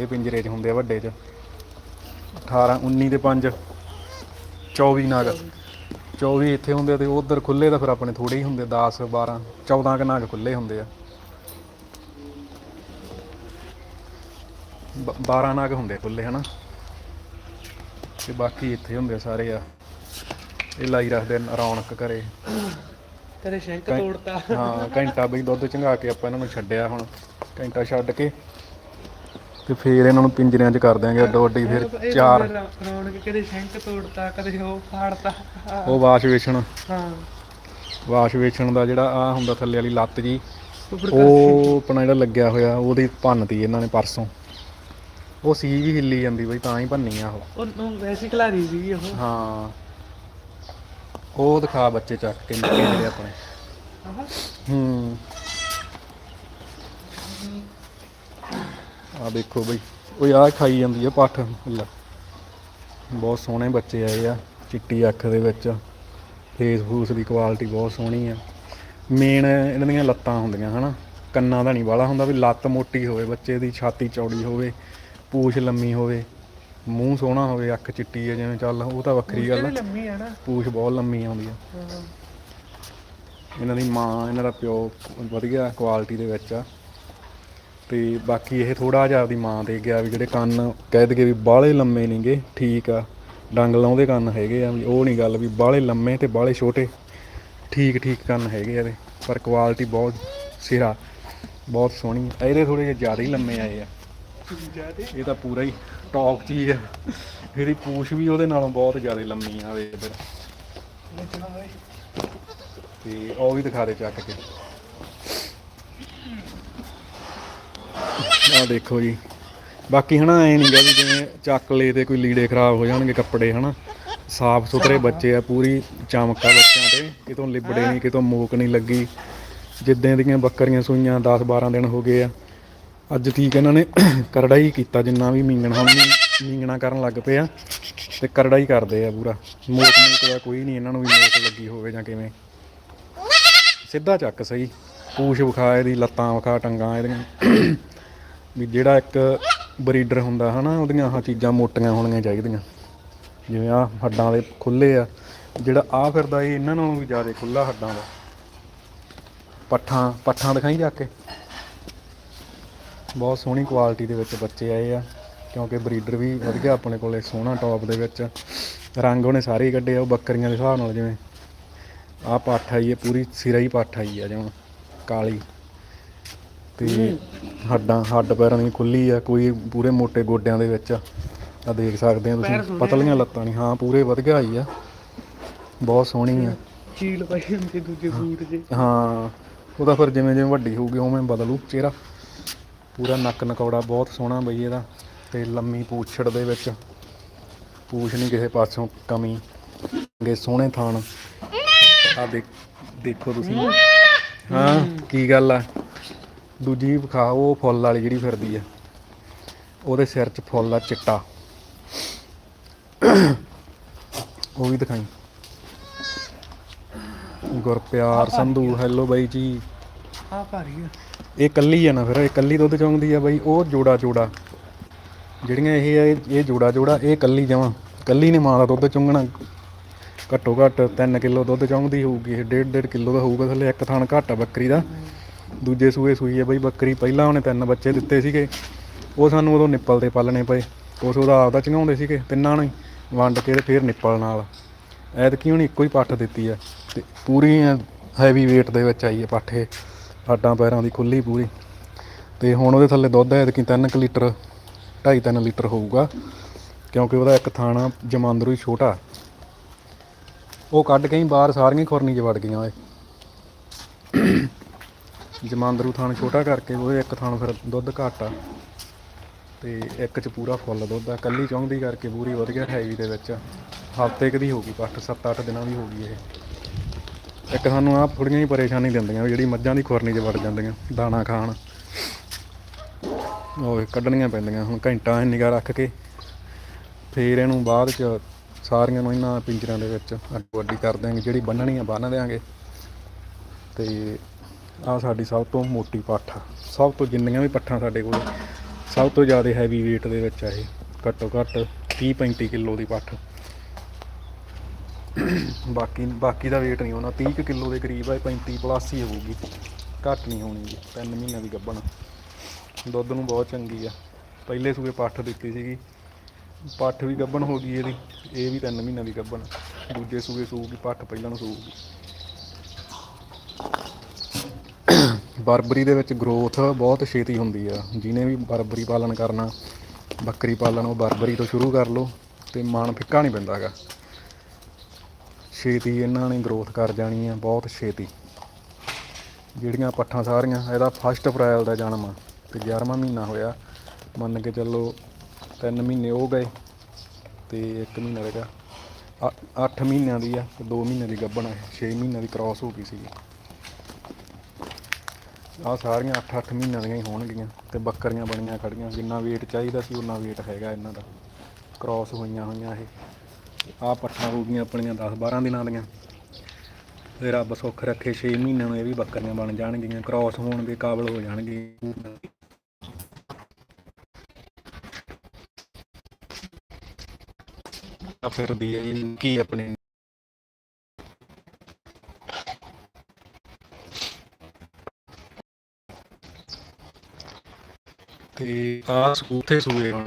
ਇਹ ਪਿੰਜਰੇ 'ਚ ਹੁੰਦੇ ਆ ਵੱਡੇ 'ਚ। 18 19 ਤੇ 5 24 ਨਾਗ। 24 ਇੱਥੇ ਹੁੰਦੇ ਤੇ ਉਧਰ ਖੁੱਲੇ ਤਾਂ ਫਿਰ ਆਪਣੇ ਥੋੜੇ ਹੀ ਹੁੰਦੇ 10 12 14 ਕ ਨਾਗ ਖੁੱਲੇ ਹੁੰਦੇ ਆ। ਬ- 12 ਨਾਗ ਹੁੰਦੇ ਖੁੱਲੇ ਹਨਾ? ਤੇ ਬਾਕੀ ਇੱਥੇ ਹੁੰਦੇ ਸਾਰੇ ਆ। ਇਹ ਲਾਈ ਰੱਖਦੇ ਆ ਰੌਣਕ ਘਰੇ। ਤੇਰੇ ਸ਼ੈਂਕ ਤੋੜਤਾ। ਹਾਂ ਘੰਟਾ ਬਈ ਦੁੱਧ ਚੰਗਾ ਕੇ ਆਪਾਂ ਇਹਨਾਂ ਨੂੰ ਛੱਡਿਆ ਹੁਣ। ਘੰਟਾ ਛੱਡ ਕੇ ਤੇ ਫੇਰ ਇਹਨਾਂ ਨੂੰ ਪਿੰਜਰਿਆਂ 'ਚ ਕਰ ਦਿਆਂਗੇ ਅੱਡੋ ਅੱਡੀ ਫਿਰ ਚਾਰ। ਮੇਰਾ ਰੌਣਕ ਕਦੇ ਸ਼ੈਂਕ ਤੋੜਤਾ ਕਦੇ ਉਹ ਫਾੜਤਾ। ਉਹ ਵਾਸ਼ ਵੇਚਣ। ਹਾਂ। ਵਾਸ਼ ਵੇਚਣ ਦਾ ਜਿਹੜਾ ਆ ਹੁੰਦਾ ਥੱਲੇ ਵਾਲੀ ਲੱਤ ਜੀ ਉੱਪਰ ਉਹ ਆਪਣਾ ਜਿਹੜਾ ਲੱਗਿਆ ਹੋਇਆ ਉਹਦੀ ਭੰਨਤੀ ਇਹਨਾਂ ਨੇ ਪਰਸੋਂ। ਉਹ ਸੀ ਵੀ ਹਿੱਲੀ ਜਾਂਦੀ ਬਈ ਤਾਂ ਹੀ ਭੰਨੀ ਆ ਉਹ। ਵੈਸੀ ਖਿਲਾਰੀ ਉਹ। ਹਾਂ। ਉਹ ਦਿਖਾ ਬੱਚੇ ਚੱਕ ਕੇ ਨਿੱਕੇ ਜਿਹੜੇ ਆਪਣੇ। ਆਹ। ਹੂੰ। ਆ ਦੇਖੋ ਬਈ ਉਹ ਆ ਖਾਈ ਜਾਂਦੀ ਆ ਪੱਠ। ਲੈ। ਬਹੁਤ ਸੋਹਣੇ ਬੱਚੇ ਆਏ ਆ ਚਿੱਟੀ ਅੱਖ ਦੇ ਵਿੱਚ। ਫੇਸ ਫੂਸ ਦੀ ਕੁਆਲਿਟੀ ਬਹੁਤ ਸੋਹਣੀ ਆ। ਮੇਨ ਇਹਨਾਂ ਦੀਆਂ ਲੱਤਾਂ ਹੁੰਦੀਆਂ ਹਨਾ। ਕੰਨਾਂ ਦਾ ਨਹੀਂ ਵਾਲਾ ਹੁੰਦਾ ਵੀ ਲੱਤ ਮੋਟੀ ਹੋਵੇ ਬੱਚੇ ਦੀ ਛਾਤੀ ਚੌੜੀ ਹੋਵੇ ਪੂਛ ਲੰਮੀ ਹੋਵੇ ਮੂੰਹ ਸੋਹਣਾ ਹੋਵੇ ਅੱਖ ਚਿੱਟੀ ਹੈ ਜਿਵੇਂ ਚੱਲ ਉਹ ਤਾਂ ਵੱਖਰੀ ਗੱਲ ਆ। ਇਹ ਲੰਮੀ ਆ ਨਾ। ਪੂਛ ਬਹੁਤ ਲੰਮੀ ਆਉਂਦੀ ਆ। ਇਹਨਾਂ ਦੀ ਮਾਂ ਇਹਨਾਂ ਦਾ ਪਿਓ ਵਧੀਆ ਕੁਆਲਿਟੀ ਦੇ ਵਿੱਚ ਆ। ਤੇ ਬਾਕੀ ਇਹ ਥੋੜਾ ਜਿਹਾ ਆਪਦੀ ਮਾਂ 'ਤੇ ਗਿਆ ਵੀ ਜਿਹੜੇ ਕੰਨ ਕਹਿ ਦਈਏ ਵੀ ਬਾਹਲੇ ਲੰਮੇ ਨਹੀਂਗੇ ਠੀਕ ਆ, ਡੰਗ ਲਾਉਂਦੇ ਕੰਨ ਹੈਗੇ ਆ ਵੀ ਉਹ ਨਹੀਂ ਗੱਲ ਵੀ ਬਾਹਲੇ ਲੰਮੇ ਤੇ ਬਾਹਲੇ ਛੋਟੇ, ਠੀਕ ਠੀਕ ਕੰਨ ਹੈਗੇ ਆ ਇਹਦੇ, ਪਰ ਕੁਆਲਿਟੀ ਬਹੁਤ ਸਿਰਾ ਬਹੁਤ ਸੋਹਣੀ ਆ। ਇਹਦੇ ਥੋੜੇ ਜਿਹੇ ਜ਼ਿਆਦਾ ਹੀ ਲੰਮੇ ਆਏ ਆ। ਇਹ ਤਾਂ ਪੂਰਾ ਹੀ ਟੌਪ ਚੀਜ਼ ਆ। ਇਹਦੀ ਪੂਛ ਵੀ ਉਹਦੇ ਨਾਲੋਂ ਬਹੁਤ ਜ਼ਿਆਦਾ ਲੰਮੀ ਆ ਵੇ ਇੱਧਰ ਨੱਚਣਾ ਤੇ ਉਹ ਵੀ ਦਿਖਾ ਦੇ ਚੱਕ ਕੇ। ਆ ਦੇਖੋ ਜੀ। ਬਾਕੀ ਹਨਾ ਐ ਨਹੀਂ ਗਾ ਵੀ ਜਿਵੇਂ ਚੱਕ ਲਏ ਤੇ ਕੋਈ ਲੀੜੇ ਖਰਾਬ ਹੋ ਜਾਣਗੇ ਕੱਪੜੇ ਹਨਾ। ਸਾਫ਼ ਸੁਥਰੇ ਬੱਚੇ ਆ ਪੂਰੀ ਚਮਕਾ ਬੱਚਿਆਂ ਤੇ। ਕਿਤੋਂ ਲਿਬੜੇ ਨਹੀਂ ਕਿਤੋਂ ਮੋਕ ਨਹੀਂ ਲੱਗੀ। ਜਿੱਦਾਂ ਦੀਆਂ ਬੱਕਰੀਆਂ ਸੂਈਆਂ 10 12 ਦਿਨ ਹੋ ਗਏ ਆ। ਅੱਜ ਠੀਕ ਇਹਨਾਂ ਨੇ ਕਰੜਾ ਹੀ ਕੀਤਾ ਜਿੰਨਾ ਵੀ ਮੀਂਗਣਾ ਹੁਣ ਮੀਂਗਣਾ ਕਰਨ ਲੱਗ ਪਏ ਆ। ਤੇ ਕਰੜਾ ਹੀ ਕਰਦੇ ਆ ਪੂਰਾ। ਮੋਕ ਮੋਕ ਦਾ ਕੋਈ ਨਹੀਂ ਇਹਨਾਂ ਨੂੰ ਵੀ ਮੋਕ ਲੱਗੀ ਹੋਵੇ ਜਾਂ ਕਿਵੇਂ। ਸਿੱਧਾ ਚੱਕ ਸਹੀ। ਪੂਛ ਵਿਖਾ ਇਹਦੀ ਲੱਤਾਂ ਵਿਖਾ ਟੰਗਾਂ ਇਹਦੀਆਂ। ਵੀ ਜਿਹੜਾ ਇੱਕ ਬਰੀਡਰ ਹੁੰਦਾ ਹਨਾ, ਉਹਦੀਆਂ ਆਹ ਚੀਜ਼ਾਂ ਮੋਟੀਆਂ ਹੋਣੀਆਂ ਚਾਹੀਦੀਆਂ। ਜਿਵੇਂ ਆ ਹੱਡਾਂ ਦੇ ਖੁੱਲੇ ਆ, ਜਿਹੜਾ ਆ ਫਿਰਦਾ ਇਹ ਇਹਨਾਂ ਨਾਲੋਂ ਵੀ ਜ਼ਿਆਦਾ ਖੁੱਲਾ ਹੱਡਾਂ ਦਾ। ਪੱਠਾਂ ਪੱਠਾਂ ਦਿਖਾਈ ਜਾ ਕੇ? ਬਹੁਤ ਸੋਹਣੀ ਕੁਆਲਿਟੀ ਦੇ ਵਿੱਚ ਬੱਚੇ ਆਏ ਆ, ਕਿਉਂਕਿ ਬਰੀਡਰ ਵੀ ਵਧੀਆ ਆਪਣੇ ਕੋਲੇ, ਸੋਹਣਾ ਟੌਪ ਦੇ ਵਿੱਚ। ਰੰਗ ਉਹਨੇ ਸਾਰੇ ਹੀ ਕੱਢੇ ਆ, ਉਹ ਬੱਕਰੀਆਂ ਦੇ ਹਿਸਾਬ ਨਾਲ ਜਿਵੇਂ। ਆ ਪੱਠ ਆਈ ਹੈ ਪੂਰੀ ਸਿਰਾ ਹੀ ਪੱਠ ਆਈ ਆ, ਜਿਵੇਂ ਕਾਲੀ। ਤੇ ਹੱਡਾਂ ਹੱਡ ਪੈਰਾਂ ਦੀ ਖੁੱਲੀ ਆ ਕੋਈ ਪੂਰੇ ਮੋٹے ਗੋਡਿਆਂ ਦੇ ਵਿੱਚ ਆ। ਦੇਖ ਸਕਦੇ ਆ ਤੁਸੀਂ ਪਤਲੀਆਂ ਲੱਤਾਂ ਨਹੀਂ ਹਾਂ ਪੂਰੇ ਵਧੀਆ ਆਈ ਆ। ਬਹੁਤ ਸੋਹਣੀ ਆ। ਚੀਲ ਪਈ ਹੁੰਦੀ ਦੂਜੇ ਬੂਟ 'ਚ ਹਾਂ ਉਹਦਾ ਫਿਰ ਜਿਵੇਂ ਜਿਵੇਂ ਵੱਡੀ ਹੋਊਗੀ ਉਵੇਂ ਬਦਲੂ ਚਿਹਰਾ। ਪੂਰਾ ਨੱਕ ਨਕੌੜਾ ਬਹੁਤ ਸੋਹਣਾ ਬਈ ਇਹਦਾ ਤੇ ਲੰਮੀ ਪੂਛੜ ਦੇ ਵਿੱਚ। ਪੂਛ ਨਹੀਂ ਕਿਸੇ ਪਾਸੋਂ ਕਮੀ ਗੇ ਸੋਹਣੇ ਥਾਣ ਆ ਦੇਖੋ ਤੁਸੀਂ। ਹਾਂ ਕੀ ਗੱਲ ਆ? ਦੂਜੀ ਵਿਖਾ ਉਹ ਫੁੱਲ ਵਾਲੀ ਜਿਹੜੀ ਫਿਰਦੀ ਆ ਉਹਦੇ ਸਿਰ 'ਚ ਫੁੱਲ ਆ ਚਿੱਟਾ। ਉਹ ਵੀ ਦਿਖਾਈ। ਗੁਰਪਿਆਰ ਸੰਧੂ ਹੈਲੋ ਬਾਈ ਜੀ। ਆ ਭਾਰੀ ਆ। ਇਹ ਕੱਲੀ ਆ ਨਾ ਫਿਰ ਇਹ ਕੱਲੀ ਦੁੱਧ ਚੋਂਦੀ ਆ ਬਾਈ ਉਹ ਜੋੜਾ ਜੋੜਾ ਜਿਹੜੀਆਂ ਇਹ ਆ ਇਹ- ਜੋੜਾ ਜੋੜਾ ਇਹ ਕੱਲੀ ਜਮਾਂ। ਕੱਲੀ ਨੇ ਮਾਂ ਦਾ ਦੁੱਧ ਚੁੰਗਣਾ। ਘੱਟੋ ਘੱਟ 3 ਕਿਲੋ ਦੁੱਧ ਚੁੰਗਦੀ ਹੋਊਗੀ ਇਹ 1.5 1.5 ਕਿਲੋ ਦਾ ਹੋਊਗਾ ਥੱਲੇ ਇੱਕ ਥਣ ਘੱਟ ਆ ਬੱਕਰੀ ਦਾ। ਦੂਜੇ ਸੂਏ ਸੂਈ ਆ ਬਾਈ, ਬੱਕਰੀ ਪਹਿਲਾਂ ਉਹਨੇ ਤਿੰਨ ਬੱਚੇ ਦਿੱਤੇ ਸੀਗੇ। ਉਹ ਸਾਨੂੰ ਉਦੋਂ ਨਿੱਪਲ ਤੇ ਪਾਲਣੇ ਪਏ। ਕੁਛ ਉਹਦਾ ਆਪਦਾ ਚੰਗਾਉਂਦੇ ਸੀਗੇ, ਤਿੰਨਾਂ ਨੂੰ ਹੀ। ਵੰਡ ਕੇ ਤੇ ਫਿਰ ਨਿੱਪਲ ਨਾਲ। ਐਤਕੀ ਉਹਨੇ ਇੱਕੋ ਹੀ ਪੱਠ ਦਿੱਤੀ ਆ। ਤੇ ਪੂਰੀ ਹੈਵੀ weight ਦੇ ਵਿੱਚ ਆਈ ਹੈ ਪੱਠ। ਇਹ ਹੱਡਾਂ ਪੈਰਾਂ ਦੀ ਖੁੱਲੀ ਪੂਰੀ। ਤੇ ਹੁਣ ਉਹਦੇ ਥੱਲੇ ਦੁੱਧ ਐਤਕੀ 3 ਲੀਟਰ 2.5 3 ਲੀਟਰ ਹੋਊਗਾ। ਕਿਉਂਕਿ ਉਹਦਾ ਇੱਕ ਥਾਣਾ ਜਮਾਂਦਰੂ ਹੀ ਛੋਟਾ। ਉਹ ਕੱਢ ਕੇ ਹੀ ਬਾਹਰ ਸਾਰੀਆਂ ਖੁਰਨੀ 'ਚ ਵੜ ਗਈਆਂ ਓਏ। ਜਮਾਂਦਰੂ ਥਾਣ ਛੋਟਾ ਕਰਕੇ ਉਹਦੇ ਇੱਕ ਥਾਣ ਫਿਰ ਦੁੱਧ ਘੱਟ ਆ। ਤੇ ਇੱਕ 'ਚ ਪੂਰਾ ਫੁੱਲ ਦੁੱਧ ਆ। ਕੱਲੀ ਚੌਂਦੀ ਕਰਕੇ ਪੂਰੀ ਵਧੀਆ ਹੈਵੀ ਦੇ ਵਿੱਚ। ਹਫ਼ਤੇ ਕੁ ਦੀ ਹੋ ਗਈ ਪੱਠ 7-8 ਦਿਨਾਂ ਦੀ ਹੋ ਗਈ ਇਹ। ਇੱਕ ਸਾਨੂੰ ਆਹ ਥੋੜੀਆਂ ਹੀ ਪਰੇਸ਼ਾਨੀ ਦਿੰਦੀਆਂ ਵੀ ਜਿਹੜੀ ਮੱਝਾਂ ਦੀ ਖੁਰਨੀ 'ਚ ਵੜ ਜਾਂਦੀਆਂ, ਦਾਣਾ ਖਾਣ। ਉਹ ਕੱਢਣੀਆਂ ਪੈਂਦੀਆਂ, ਹੁਣ ਘੰਟਾ ਨਿਗਾਹ ਰੱਖ ਕੇ ਫੇਰ ਇਹਨੂੰ ਬਾਅਦ 'ਚ ਸਾਰੀਆਂ ਨੂੰ ਇਹਨਾਂ ਪਿੰਜਰਾਂ ਦੇ ਵਿੱਚ ਅੱਡੋ ਅੱਡੀ ਕਰ ਦਿਆਂਗੇ। ਜਿਹੜੀ ਬੰਨਣੀ ਆ ਬੰਨ ਦਿਆਂਗੇ। ਤੇ ਆਹ ਸਾਡੀ ਸਭ ਤੋਂ ਮੋਟੀ ਪੱਠ ਆ। ਸਭ ਤੋਂ ਜਿੰਨੀਆਂ ਵੀ ਪੱਠਾਂ ਸਾਡੇ ਕੋਲ ਸਭ ਤੋਂ ਜ਼ਿਆਦਾ ਹੈਵੀ weight ਦੇ ਵਿੱਚ ਆ ਇਹ। ਘੱਟੋ ਘੱਟ 30 35 ਕਿਲੋ ਦੀ ਪੱਠ। ਬਾਕੀ ਬਾਕੀ ਦਾ weight ਨਹੀਂ ਹੋਣਾ। 30 ਕੁ ਕਿਲੋ ਦੇ ਕਰੀਬ ਹੈ 35 ਪਲੱਸ ਹੀ ਹੋਊਗੀ। ਘੱਟ ਨਹੀਂ ਹੋਣੀ ਜੀ। ਤਿੰਨ ਮਹੀਨਿਆਂ ਦੀ ਗੱਭਣ ਦੁੱਧ ਨੂੰ ਬਹੁਤ ਚੰਗੀ ਆ। ਪਹਿਲੇ ਸੂਏ ਪੱਠ ਦਿੱਤੀ ਸੀਗੀ। ਪੱਠ ਵੀ ਗੱਭਣ ਹੋ ਗਈ ਇਹਦੀ। ਇਹ ਵੀ ਤਿੰਨ ਮਹੀਨਿਆਂ ਦੀ ਗੱਭਣ ਦੂਜੇ ਸੂਏ ਸੂਗੀ, ਪੱਠ ਪਹਿਲਾਂ ਨੂੰ ਸੂਗੀ। ਬਰਬਰੀ ਦੇ ਵਿੱਚ ਗਰੋਥ ਬਹੁਤ ਛੇਤੀ ਹੁੰਦੀ ਆ। ਜਿਹਨੇ ਵੀ ਬਰਬਰੀ ਪਾਲਣ ਕਰਨਾ, ਬੱਕਰੀ ਪਾਲਣ, ਉਹ ਬਰਬਰੀ ਤੋਂ ਸ਼ੁਰੂ ਕਰ ਲਓ ਤੇ ਮਨ ਫਿੱਕਾ ਨਹੀਂ ਪੈਂਦਾ ਹੈਗਾ। ਛੇਤੀ ਇਹਨਾਂ ਨੇ ਗਰੋਥ ਕਰ ਜਾਣੀ ਆ, ਬਹੁਤ ਛੇਤੀ। ਜਿਹੜੀਆਂ ਪੱਠਾਂ ਸਾਰੀਆਂ, ਇਹਦਾ ਫਸਟ ਅਪ੍ਰੈਲ ਦਾ ਜਨਮ ਆ ਤੇ 11ਵਾਂ ਮਹੀਨਾ ਹੋਇਆ। ਮੰਨ ਕੇ ਚੱਲੋ 3 ਮਹੀਨੇ ਹੋ ਗਏ ਤੇ 1 ਮਹੀਨਾ ਰਹਿ ਗਿਆ। 8 ਮਹੀਨਿਆਂ ਦੀ ਆ ਤੇ 2 ਮਹੀਨਿਆਂ ਦੀ ਗੱਭਣ ਆ 6 ਮਹੀਨਿਆਂ ਦੀ ਕ੍ਰਾਸ ਹੋ ਗਈ ਸੀ ਆ ਸਾਰੀਆਂ 8-8 ਮਹੀਨਿਆਂ ਦੀਆਂ ਹੀ ਹੋਣਗੀਆਂ ਤੇ ਬੱਕਰੀਆਂ ਬਣੀਆਂ ਖੜੀਆਂ ਜਿੰਨਾ weight ਚਾਹੀਦਾ ਸੀ ਉਨਾ weight ਹੈਗਾ ਇਹਨਾਂ ਦਾ। ਕ੍ਰਾਸ ਹੋਈਆਂ ਹੋਈਆਂ ਇਹ। ਆ ਪੱਠਾਂ ਹੋ ਗਈਆਂ ਆਪਣੀਆਂ 10-12 ਦਿਨਾਂ ਦੀਆਂ। ਤੇ ਰੱਬ ਸੁੱਖ ਰੱਖੇ 6 ਮਹੀਨਿਆਂ ਨੂੰ ਇਹ ਵੀ ਬੱਕਰੀਆਂ ਬਣ ਜਾਣਗੀਆਂ। ਕ੍ਰਾਸ ਹੋਣ ਦੇ ਕਾਬਲ ਹੋ ਜਾਣਗੀਆਂ ਆ ਫਿਰਦੀ ਹੈ ਕੀ ਆਪਣੇ ਤੇ ਆ ਸੂਥੇ ਸੂਏ ਹੁਣ।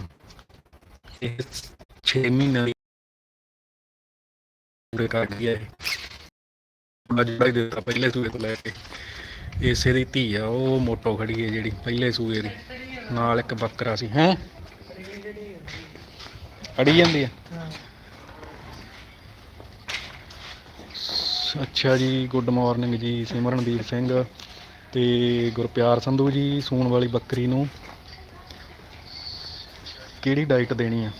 ਇਹ 6 ਮਹੀਨਿਆਂ ਦੀ ਪੂਰੇ ਕਰ ਗਈ ਹੈ। ਇਹ ਅੱਜ ਦਿੱਤਾ ਪਹਿਲੇ ਸੂਏ ਤੋਂ ਲੈ ਕੇ ਇਸੇ ਦੀ ਧੀ ਆ, ਉਹ ਮੋਟੋ ਖੜੀ ਹੈ ਜਿਹੜੀ ਪਹਿਲੇ ਸੂਏ ਦੀ। ਨਾਲ ਇੱਕ ਬੱਕਰਾ ਸੀ, ਹੈ? ਅੜੀ ਜਾਂਦੀ ਆ। ਅੱਛਾ ਜੀ, ਗੁੱਡ ਮਾਰਨਿੰਗ ਜੀ, ਸਿਮਰਨਦੀਪ ਸਿੰਘ ਤੇ ਗੁਰਪਿਆਰ ਸੰਧੂ ਜੀ, ਸੂਣ ਵਾਲੀ ਬੱਕਰੀ ਨੂੰ। ਕਿਹੜੀ ਡਾਈਟ ਦੇਣੀ ਆ?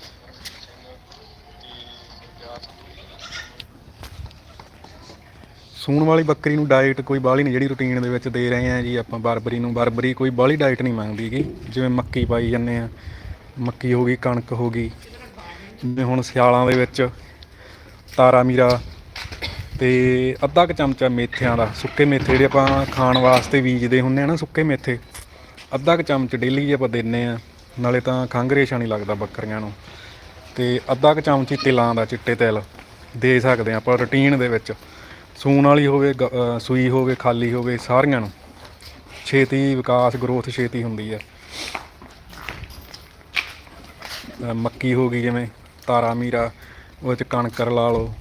ਸੂਣ ਵਾਲੀ ਬੱਕਰੀ ਨੂੰ ਡਾਈਟ ਕੋਈ ਬਾਹਲੀ ਨਹੀਂ, ਜਿਹੜੀ ਰੁਟੀਨ ਦੇ ਵਿੱਚ ਦੇ ਰਹੇ ਆ ਜੀ ਆਪਾਂ ਬਰਬਰੀ ਨੂੰ। ਬਰਬਰੀ ਕੋਈ ਬਾਹਲੀ ਡਾਈਟ ਨਹੀਂ ਮੰਗਦੀ ਮੰਗਦੀਗੀ ਜਿਵੇਂ ਮੱਕੀ ਪਾਈ ਜਾਂਦੇ ਆ, ਮੱਕੀ ਹੋ ਗਈ, ਕਣਕ ਹੋ ਗਈ। ਜਿਵੇਂ ਹੁਣ ਸਿਆਲਾਂ ਦੇ ਵਿੱਚ ਤਾਰਾ ਮੀਰਾ ਤੇ ਅੱਧਾ ਕੁ ਚਮਚਾ ਮੇਥਿਆਂ ਦਾ, ਸੁੱਕੇ ਮੇਥੇ ਜਿਹੜੇ ਆਪਾਂ ਖਾਣ ਵਾਸਤੇ ਬੀਜਦੇ ਹੁੰਦੇ ਆ ਨਾ, ਸੁੱਕੇ ਮੇਥੇ, ਅੱਧਾ ਕੁ ਚਮਚ ਡੇਲੀ ਜੇ ਆਪਾਂ ਦਿੰਨੇ ਆ। ਨਾਲੇ ਤਾਂ ਖੰਘ ਰੇਸ਼ਾ ਨਹੀਂ ਲੱਗਦਾ ਬੱਕਰੀਆਂ ਨੂੰ। ਤੇ ਅੱਧਾ ਕੁ ਚਮਚੀ ਤਿਲਾਂ ਦਾ ਚਿੱਟੇ ਤਿਲ ਦੇ ਸਕਦੇ ਆ ਆਪਾਂ ਰੁਟੀਨ ਦੇ ਵਿੱਚ। ਸੂਣ ਵਾਲੀ ਹੋਵੇ ਸੂਈ ਹੋਵੇ, ਖਾਲੀ ਹੋਵੇ, ਸਾਰੀਆਂ ਨੂੰ। ਛੇਤੀ ਵਿਕਾਸ ਗਰੋਥ ਛੇਤੀ ਹੁੰਦੀ ਹੈ। ਮੱਕੀ ਹੋ ਗਈ ਜਿਵੇਂ, ਤਾਰਾ ਮੀਰਾ ਉਹ ਚ ਕਣਕ ਰਲਾ ਲਓ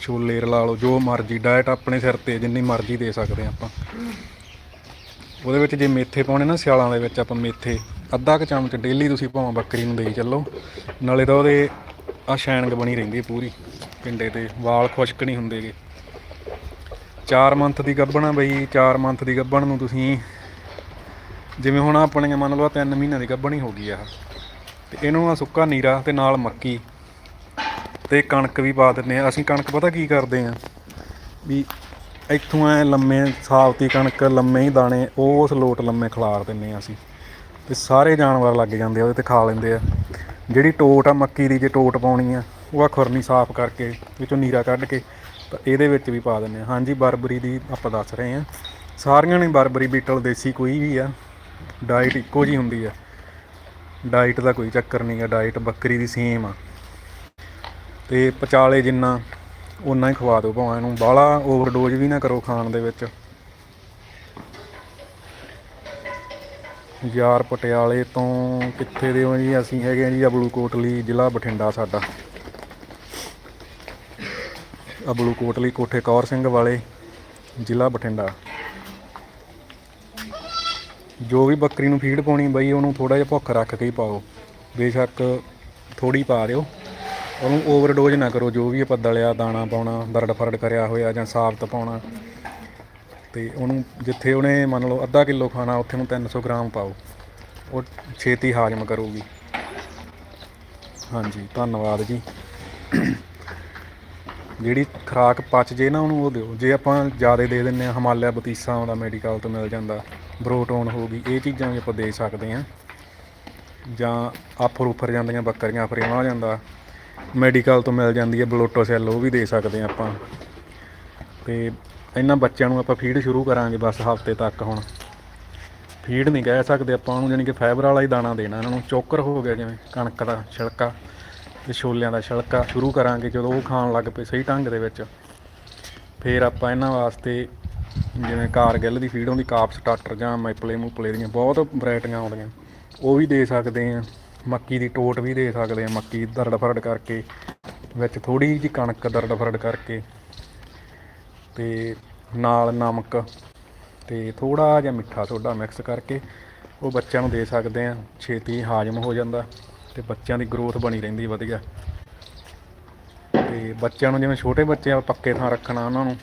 ਛੋਲੇ ਰਲਾ ਲਓ, ਜੋ ਮਰਜ਼ੀ ਡਾਇਟ ਆਪਣੇ ਸਿਰ ਤੇ ਜਿੰਨੀ ਮਰਜ਼ੀ ਦੇ ਸਕਦੇ ਹਾਂ ਆਪਾਂ। ਉਹਦੇ ਵਿੱਚ ਜੇ ਮੇਥੇ ਪਾਉਣੇ ਨਾ, ਸਿਆਲਾਂ ਦੇ ਵਿੱਚ ਆਪਾਂ ਮੇਥੇ ਅੱਧਾ ਕੁ ਚਮਚ ਡੇਲੀ ਤੁਸੀਂ ਭਾਵੇਂ ਬੱਕਰੀ ਨੂੰ ਦੇਈ ਚੱਲੋ, ਨਾਲੇ ਤਾਂ ਉਹਦੇ ਆ ਸ਼ੈਨਗ ਬਣੀ ਰਹਿੰਦੀ ਹੈ ਪੂਰੀ, ਪਿੰਡੇ ਤੇ, ਵਾਲ ਖੁਸ਼ਕ ਨਹੀਂ ਹੁੰਦੇਗੇ 4 ਮੰਥ ਦੀ ਗੱਭਣ ਆ ਬਈ 4 ਮੰਥ ਦੀ ਗੱਭਣ ਨੂੰ ਤੁਸੀਂ ਜਿਵੇਂ ਹੁਣ ਆਪਣੇ ਮੰਨ ਲਓ 3 ਮਹੀਨਿਆਂ ਦੀ ਗੱਭਣ ਹੀ ਹੋ ਗਈ ਆ ਤੇ ਇਹਨੂੰ ਆ ਸੁੱਕਾ ਨੀਰਾ ਤੇ ਨਾਲ ਮੱਕੀ ਤੇ ਕਣਕ ਵੀ ਪਾ ਦਿੰਦੇ ਆ। ਅਸੀਂ ਕਣਕ ਪਤਾ ਕੀ ਕਰਦੇ ਆ? ਵੀ ਇੱਥੋਂ ਐ ਲੰਮੇ ਸਾਫਤੀ ਕਣਕ, ਲੰਮੇ ਹੀ ਦਾਣੇ, ਉਸ ਲੋਟ ਲੰਮੇ ਖਿਲਾਰ ਦਿੰਨੇ ਆ ਅਸੀਂ। ਤੇ ਸਾਰੇ ਜਾਨਵਰ ਲੱਗ ਜਾਂਦੇ ਆ, ਉਹਦੇ ਤੇ ਖਾ ਲੈਂਦੇ ਆ। ਜਿਹੜੀ ਟੋਟ ਆ, ਮੱਕੀ ਦੀ ਜੇ ਟੋਟ ਪਾਉਣੀ ਆ, ਉਹ ਆ ਖੁਰਨੀ ਸਾਫ਼ ਕਰਕੇ ਵਿੱਚੋਂ ਨੀਰਾ ਕੱਢ ਕੇ ਤਾਂ ਇਹਦੇ ਵਿੱਚ ਵੀ ਪਾ ਦਿੰਦੇ ਆ। ਹਾਂਜੀ, ਬਰਬਰੀ ਦੀ ਆਪਾਂ ਦੱਸ ਰਹੇ ਆ। ਸਾਰੀਆਂ ਨੇ ਬਰਬਰੀ, ਬੀਟਲ, ਦੇਸੀ ਕੋਈ ਵੀ ਆ ਡਾਈਟ ਇੱਕੋ ਜੀ ਹੁੰਦੀ ਆ। ਡਾਈਟ ਦਾ ਕੋਈ ਚੱਕਰ ਨਹੀਂ ਆ ਡਾਈਟ ਬੱਕਰੀ ਦੀ ਸੇਮ ਆ। ਤੇ ਪਚਾਲੇ ਜਿੰਨਾ ਉਨਾ ਹੀ ਖਵਾ ਦਿਓ ਭਾਵੇਂ ਇਹਨੂੰ। ਬਾਹਲਾ ਓਵਰਡੋਜ਼ ਵੀ ਨਾ ਕਰੋ ਖਾਣ ਦੇ ਵਿੱਚ। ਯਾਰ ਪਟਿਆਲੇ ਤੋਂ ਕਿੱਥੇ ਦੇ ਹੋ ਜੀ? ਅਸੀਂ ਹੈਗੇ ਆ ਜੀ ਅਬਲੂ ਕੋਟਲੀ ਜ਼ਿਲ੍ਹਾ ਬਠਿੰਡਾ ਸਾਡਾ। ਅਬਲੂ ਕੋਟਲੀ ਕੋਠੇ ਕੌਰ ਸਿੰਘ ਵਾਲੇ, ਜ਼ਿਲ੍ਹਾ ਬਠਿੰਡਾ। ਜੋ ਵੀ ਬੱਕਰੀ ਨੂੰ ਫੀਡ ਪਾਉਣੀ ਬਈ, ਉਹਨੂੰ ਥੋੜਾ ਜਿਹਾ ਭੁੱਖ ਰੱਖ ਕੇ ਹੀ ਪਾਓ। ਬੇਸ਼ੱਕ ਥੋੜੀ ਪਾ ਦਿਓ। ਉਹਨੂੰ ਓਵਰਡੋਜ਼ ਨਾ ਕਰੋ, ਜੋ ਵੀ ਆਪਾਂ ਦਲਿਆ ਦਾਣਾ ਪਾਉਣਾ ਦਰੜ ਫਰੜ ਕਰਿਆ ਹੋਇਆ ਜਾਂ ਸਾਬਤ ਪਾਉਣਾ। ਤੇ ਉਹਨੂੰ ਜਿੱਥੇ ਉਹਨੇ ਮੰਨ ਲਓ ਅੱਧਾ ਕਿਲੋ ਖਾਣਾ, ਉੱਥੇ ਨੂੰ 300 ਗ੍ਰਾਮ ਪਾਓ। ਉਹ ਛੇਤੀ ਹਾਜ਼ਮ ਕਰੂਗੀ। ਹਾਂਜੀ, ਧੰਨਵਾਦ ਜੀ। ਜਿਹੜੀ ਖੁਰਾਕ ਪਚ ਜੇ ਨਾ ਉਹਨੂੰ, ਉਹ ਦਿਓ। ਜੇ ਆਪਾਂ ਜ਼ਿਆਦਾ ਦੇ ਦਿੰਨੇ ਆ ਹਿਮਾਲਿਆ ਬਤੀਸਾ ਆਉਂਦਾ ਮੈਡੀਕਲ ਤੋਂ ਮਿਲ ਜਾਂਦਾ ਬਰੋਟੋਨ ਹੋ ਗਈ, ਇਹ ਚੀਜ਼ਾਂ ਵੀ ਆਪਾਂ ਦੇ ਸਕਦੇ ਆ ਜਾਂ ਆਫਰ ਉਫਰ ਜਾਂਦੀਆਂ, ਬੱਕਰੀਆਂ ਫਰੇਵਾ ਆ ਜਾਂਦਾ। ਮੈਡੀਕਲ ਤੋਂ ਮਿਲ ਜਾਂਦੀ ਹੈ ਬਲੋਟੋ ਸੈੱਲ ਉਹ ਵੀ ਦੇ ਸਕਦੇ ਆ ਆਪਾਂ। ਤੇ ਇਹਨਾਂ ਬੱਚਿਆਂ ਨੂੰ ਆਪਾਂ ਫੀਡ ਸ਼ੁਰੂ ਕਰਾਂਗੇ ਬਸ ਹਫ਼ਤੇ ਤੱਕ ਹੁਣ। ਫੀਡ ਨਹੀਂ ਕਹਿ ਸਕਦੇ ਆਪਾਂ ਉਹਨੂੰ, ਜਾਣੀ ਕਿ ਫਾਈਬਰ ਵਾਲਾ ਹੀ ਦਾਣਾ ਦੇਣਾ ਇਹਨਾਂ ਨੂੰ। ਚੋਕਰ ਹੋ ਗਿਆ ਜਿਵੇਂ ਕਣਕ ਦਾ ਛਿਲਕਾ ਤੇ ਛੋਲਿਆਂ ਦਾ ਛਿਲਕਾ ਸ਼ੁਰੂ ਕਰਾਂਗੇ ਜਦੋਂ ਉਹ ਖਾਣ ਲੱਗ ਪਏ ਸਹੀ ਢੰਗ ਦੇ ਵਿੱਚ। ਫਿਰ ਆਪਾਂ ਇਹਨਾਂ ਵਾਸਤੇ ਜਿਵੇਂ ਕਾਰਗਿਲ ਦੀ ਫੀਡ ਹੁੰਦੀ, ਕਾਪ ਸਟਾਰਟਰ ਜਾਂ ਮੈਪਲੇ ਮੂਪਲੇ ਦੀਆਂ ਬਹੁਤ ਵੈਰਾਈਟੀਆਂ ਆਉਂਦੀਆਂ। ਉਹ ਵੀ ਦੇ ਸਕਦੇ ਆ ਮੱਕੀ ਦੀ ਟੋਟ ਵੀ ਦੇ ਸਕਦੇ ਆ ਮੱਕੀ ਦਰੜ ਫਰੜ ਕਰਕੇ, ਵਿੱਚ ਥੋੜੀ ਜਿਹੀ ਕਣਕ ਦਰੜ ਫਰੜ ਕਰਕੇ। ਤੇ ਨਾਲ ਨਮਕ ਤੇ ਥੋੜਾ ਜਿਹਾ ਮਿੱਠਾ ਸੋਡਾ ਮਿਕਸ ਕਰਕੇ ਉਹ ਬੱਚਿਆਂ ਨੂੰ ਦੇ ਸਕਦੇ ਆ ਛੇਤੀ ਹਾਜ਼ਮ ਹੋ ਜਾਂਦਾ ਤੇ ਬੱਚਿਆਂ ਦੀ ਗਰੋਥ ਬਣੀ ਰਹਿੰਦੀ ਵਧੀਆ। ਤੇ ਬੱਚਿਆਂ ਨੂੰ ਜਿਵੇਂ ਛੋਟੇ ਬੱਚੇ ਆ, ਪੱਕੇ ਥਾਂ ਰੱਖਣਾ ਉਹਨਾਂ ਨੂੰ,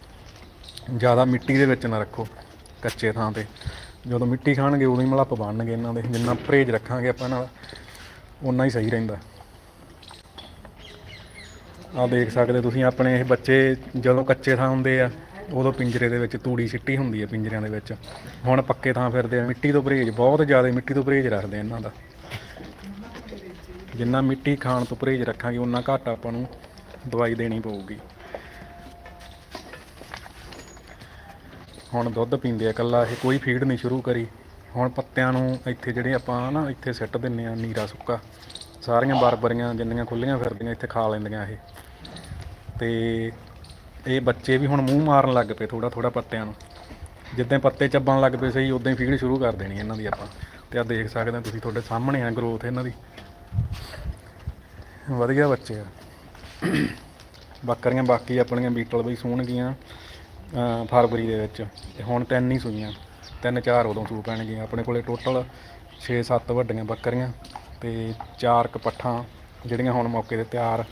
ਜ਼ਿਆਦਾ ਮਿੱਟੀ ਦੇ ਵਿੱਚ ਨਾ ਰੱਖੋ ਕੱਚੇ ਥਾਂ ਤੇ। ਜਦੋਂ ਮਿੱਟੀ ਖਾਣਗੇ ਉਦੋਂ ਹੀ ਮਲੱਪ ਬਣਨਗੇ ਇਹਨਾਂ ਦੇ, ਜਿੰਨਾ ਪਰਹੇਜ਼ ਰੱਖਾਂਗੇ ਆਪਾਂ ਇਹਨਾਂ ਦਾ ਉਨਾ ਹੀ ਸਹੀ ਰਹਿੰਦਾ। ਆਹ ਦੇਖ ਸਕਦੇ ਤੁਸੀਂ, ਆਪਣੇ ਇਹ ਬੱਚੇ ਜਦੋਂ ਕੱਚੇ ਥਾਂ ਹੁੰਦੇ ਆ, ਉਦੋਂ ਪਿੰਜਰੇ ਦੇ ਵਿੱਚ ਤੂੜੀ ਸਿੱਟੀ ਹੁੰਦੀ ਹੈ ਪਿੰਜਰਿਆਂ ਦੇ ਵਿੱਚ। ਹੁਣ ਪੱਕੇ ਥਾਂ ਫਿਰਦੇ ਆ, ਮਿੱਟੀ ਤੋਂ ਪਰਹੇਜ਼, ਬਹੁਤ ਜ਼ਿਆਦਾ ਮਿੱਟੀ ਤੋਂ ਪਰਹੇਜ਼ ਰੱਖਦੇ ਆ ਇਹਨਾਂ ਦਾ। ਜਿੰਨਾ ਮਿੱਟੀ ਖਾਣ ਤੋਂ ਪਰਹੇਜ਼ ਰੱਖਾਂਗੇ, ਉਨਾ ਘੱਟ ਆਪਾਂ ਨੂੰ ਦਵਾਈ ਦੇਣੀ ਪਊਗੀ। ਹੁਣ ਦੁੱਧ ਪੀਂਦੇ ਆ ਇਕੱਲਾ, ਇਹ ਕੋਈ ਫੀਡ ਨਹੀਂ ਸ਼ੁਰੂ ਕਰੀ। ਹੁਣ ਪੱਤਿਆਂ ਨੂੰ ਇੱਥੇ ਜਿਹੜੇ ਆਪਾਂ ਨਾ, ਇੱਥੇ ਸਿੱਟ ਦਿੰਨੇ ਆ, ਨੀਰਾ ਸੁੱਕਾ। ਸਾਰੀਆਂ ਬਰਬਰੀਆਂ ਜਿੰਨੀਆਂ ਖੁੱਲੀਆਂ ਫਿਰਦੀਆਂ, ਇੱਥੇ ਖਾ ਲੈਂਦੀਆਂ ਇਹ। ਤੇ ਇਹ ਬੱਚੇ ਵੀ ਹੁਣ ਮੂੰਹ ਮਾਰਨ ਲੱਗ ਪਏ ਥੋੜਾ ਥੋੜਾ ਪੱਤਿਆਂ ਨੂੰ। ਜਿੱਦਾਂ ਪੱਤੇ ਚੱਬਣ ਲੱਗ ਪਏ ਸਹੀ ਉਦਾਂ ਹੀ ਫੀਡ ਸ਼ੁਰੂ ਕਰ ਦੇਣੀ ਇਹਨਾਂ ਦੀ ਆਪਾਂ। ਤੇ ਆ ਦੇਖ ਸਕਦੇ ਆ ਤੁਸੀਂ, ਤੁਹਾਡੇ ਸਾਹਮਣੇ ਆ ਗਰੋਥ ਇਹਨਾਂ ਦੀ। ਵਧੀਆ ਬੱਚੇ ਆ। ਬੱਕਰੀਆਂ ਬਾਕੀ ਆਪਣੀਆਂ ਬੀਟਲ ਬਈ ਸੂਣਗੀਆਂ ਫਰਵਰੀ ਦੇ ਵਿੱਚ। ਤੇ ਹੁਣ ਤਿੰਨ ਹੀ ਸੂਈਆਂ। ਤਿੰਨ ਚਾਰ ਉਦੋਂ ਸੂ ਪੈਣਗੀਆਂ। ਆਪਣੇ ਕੋਲੇ ਟੋਟਲ 6-7 ਵੱਡੀਆਂ ਬੱਕਰੀਆਂ। ਤੇ ਚਾਰ ਕ ਪੱਠਾਂ ਜਿਹੜੀਆਂ ਹੁਣ ਮੌਕੇ ਤੇ ਤਿਆਰ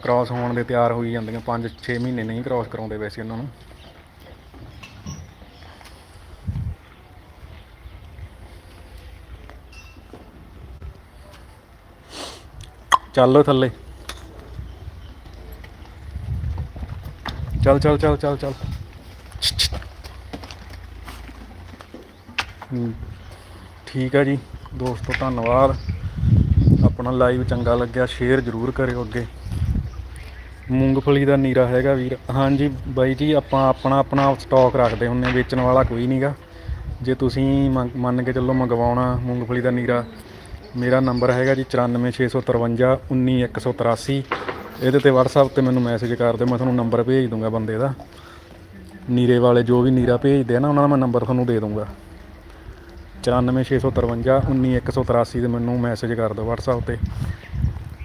ਕ੍ਰਾਸ ਹੋਣ ਦੇ ਤਿਆਰ ਹੋਈ ਜਾਂਦੀਆਂ 5-6 ਮਹੀਨੇ ਨਹੀਂ ਕ੍ਰਾਸ ਕਰਾਉਂਦੇ ਵੈਸੇ ਉਹਨਾਂ ਨੂੰ। ਚੱਲੋ ਥੱਲੇ। ਚੱਲ ਚੱਲ ਚੱਲ ਚੱਲ ਚੱਲ। ਠੀਕ ਆ ਜੀ। ਦੋਸਤੋ, ਧੰਨਵਾਦ। ਆਪਣਾ ਲਾਈਵ ਚੰਗਾ ਲੱਗਿਆ ਸ਼ੇਅਰ ਜ਼ਰੂਰ ਕਰਿਓ ਅੱਗੇ। ਮੂੰਗਫਲੀ ਦਾ ਨੀਰਾ ਹੈਗਾ ਵੀਰ। ਹਾਂਜੀ ਬਾਈ ਜੀ, ਆਪਾਂ ਆਪਣਾ ਆਪਣਾ ਸਟਾਕ ਰੱਖਦੇ ਹੁੰਨੇ ਵੇਚਣ ਵਾਲਾ ਕੋਈ ਨਹੀਂਗਾ ਜੇ ਤੁਸੀਂ ਮੰਨ- ਮੰਨ ਕੇ ਚੱਲੋ ਮੰਗਵਾਉਣਾ ਮੂੰਗਫਲੀ ਦਾ ਨੀਰਾ, ਮੇਰਾ ਨੰਬਰ ਹੈਗਾ ਜੀ 94653 19183 ਇਹਦੇ ਤੇ WhatsApp ਤੇ ਮੈਨੂੰ ਮੈਸੇਜ ਕਰ ਦਿਓ, ਮੈਂ ਤੁਹਾਨੂੰ ਨੰਬਰ ਭੇਜ ਦੂੰਗਾ ਬੰਦੇ ਦਾ। ਨੀਰੇ ਵਾਲੇ ਜੋ ਵੀ ਨੀਰਾ ਭੇਜਦੇ ਆ ਨਾ, ਉਹਨਾਂ ਦਾ ਮੈਂ ਨੰਬਰ ਤੁਹਾਨੂੰ ਦੇ ਦੂੰਗਾ। 94653 19183 ਤੇ ਮੈਨੂੰ ਮੈਸੇਜ ਕਰ ਦਿਓ WhatsApp ਤੇ।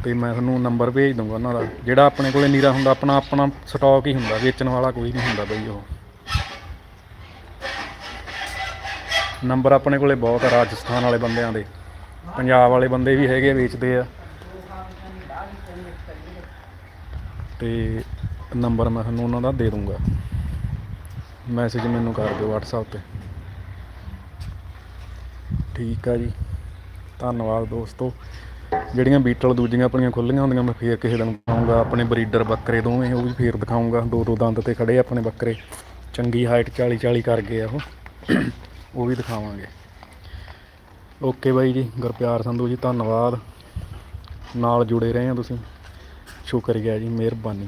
ਤੇ ਮੈਂ ਤੁਹਾਨੂੰ ਨੰਬਰ ਭੇਜ ਦੂੰਗਾ ਉਹਨਾਂ ਦਾ। ਜਿਹੜਾ ਆਪਣੇ ਕੋਲੇ ਨੀਰਾ ਹੁੰਦਾ, ਆਪਣਾ ਆਪਣਾ ਸਟਾਕ ਹੀ ਹੁੰਦਾ, ਵੇਚਣ ਵਾਲਾ ਕੋਈ ਨਹੀਂ ਹੁੰਦਾ ਬਈ ਉਹ। ਨੰਬਰ ਆਪਣੇ ਕੋਲੇ ਬਹੁਤ ਆ, ਰਾਜਸਥਾਨ ਵਾਲੇ ਬੰਦਿਆਂ ਦੇ। ਪੰਜਾਬ ਵਾਲੇ ਬੰਦੇ ਵੀ ਹੈਗੇ, ਵੇਚਦੇ ਆ। ਤੇ ਨੰਬਰ ਮੈਂ ਤੁਹਾਨੂੰ ਉਹਨਾਂ ਦਾ ਦੇ ਦੂੰਗਾ ਮੈਸੇਜ ਮੈਨੂੰ ਕਰ ਦਿਓ WhatsApp ਤੇ। ਠੀਕ ਆ ਜੀ। ਧੰਨਵਾਦ ਦੋਸਤੋ। ਜਿਹੜੀਆਂ ਬੀਟਲ ਦੂਜੀਆਂ ਆਪਣੀਆਂ ਖੁੱਲੀਆਂ ਹੁੰਦੀਆਂ, ਮੈਂ ਫੇਰ ਕਿਸੇ ਦਿਨ ਦਿਖਾਊਂਗਾ। ਆਪਣੇ ਬਰੀਡਰ ਬੱਕਰੇ ਦੋਵੇਂ, ਉਹ ਵੀ ਫੇਰ ਦਿਖਾਊਂਗਾ। ਦੋ ਦੋ ਦੰਦ ਤੇ ਖੜੇ ਆਪਣੇ ਬੱਕਰੇ। ਚੰਗੀ ਹਾਈਟ 40 40 ਕਰ ਗਏ ਆ ਉਹ। ਉਹ ਵੀ ਦਿਖਾਵਾਂਗੇ। ਓਕੇ ਬਾਈ ਜੀ, ਗੁਰਪਿਆਰ ਸੰਧੂ ਜੀ, ਧੰਨਵਾਦ। ਨਾਲ ਜੁੜੇ ਰਹੇ ਆ ਤੁਸੀਂ। ਸ਼ੁਕਰੀਆ ਜੀ, ਮਿਹਰਬਾਨੀ।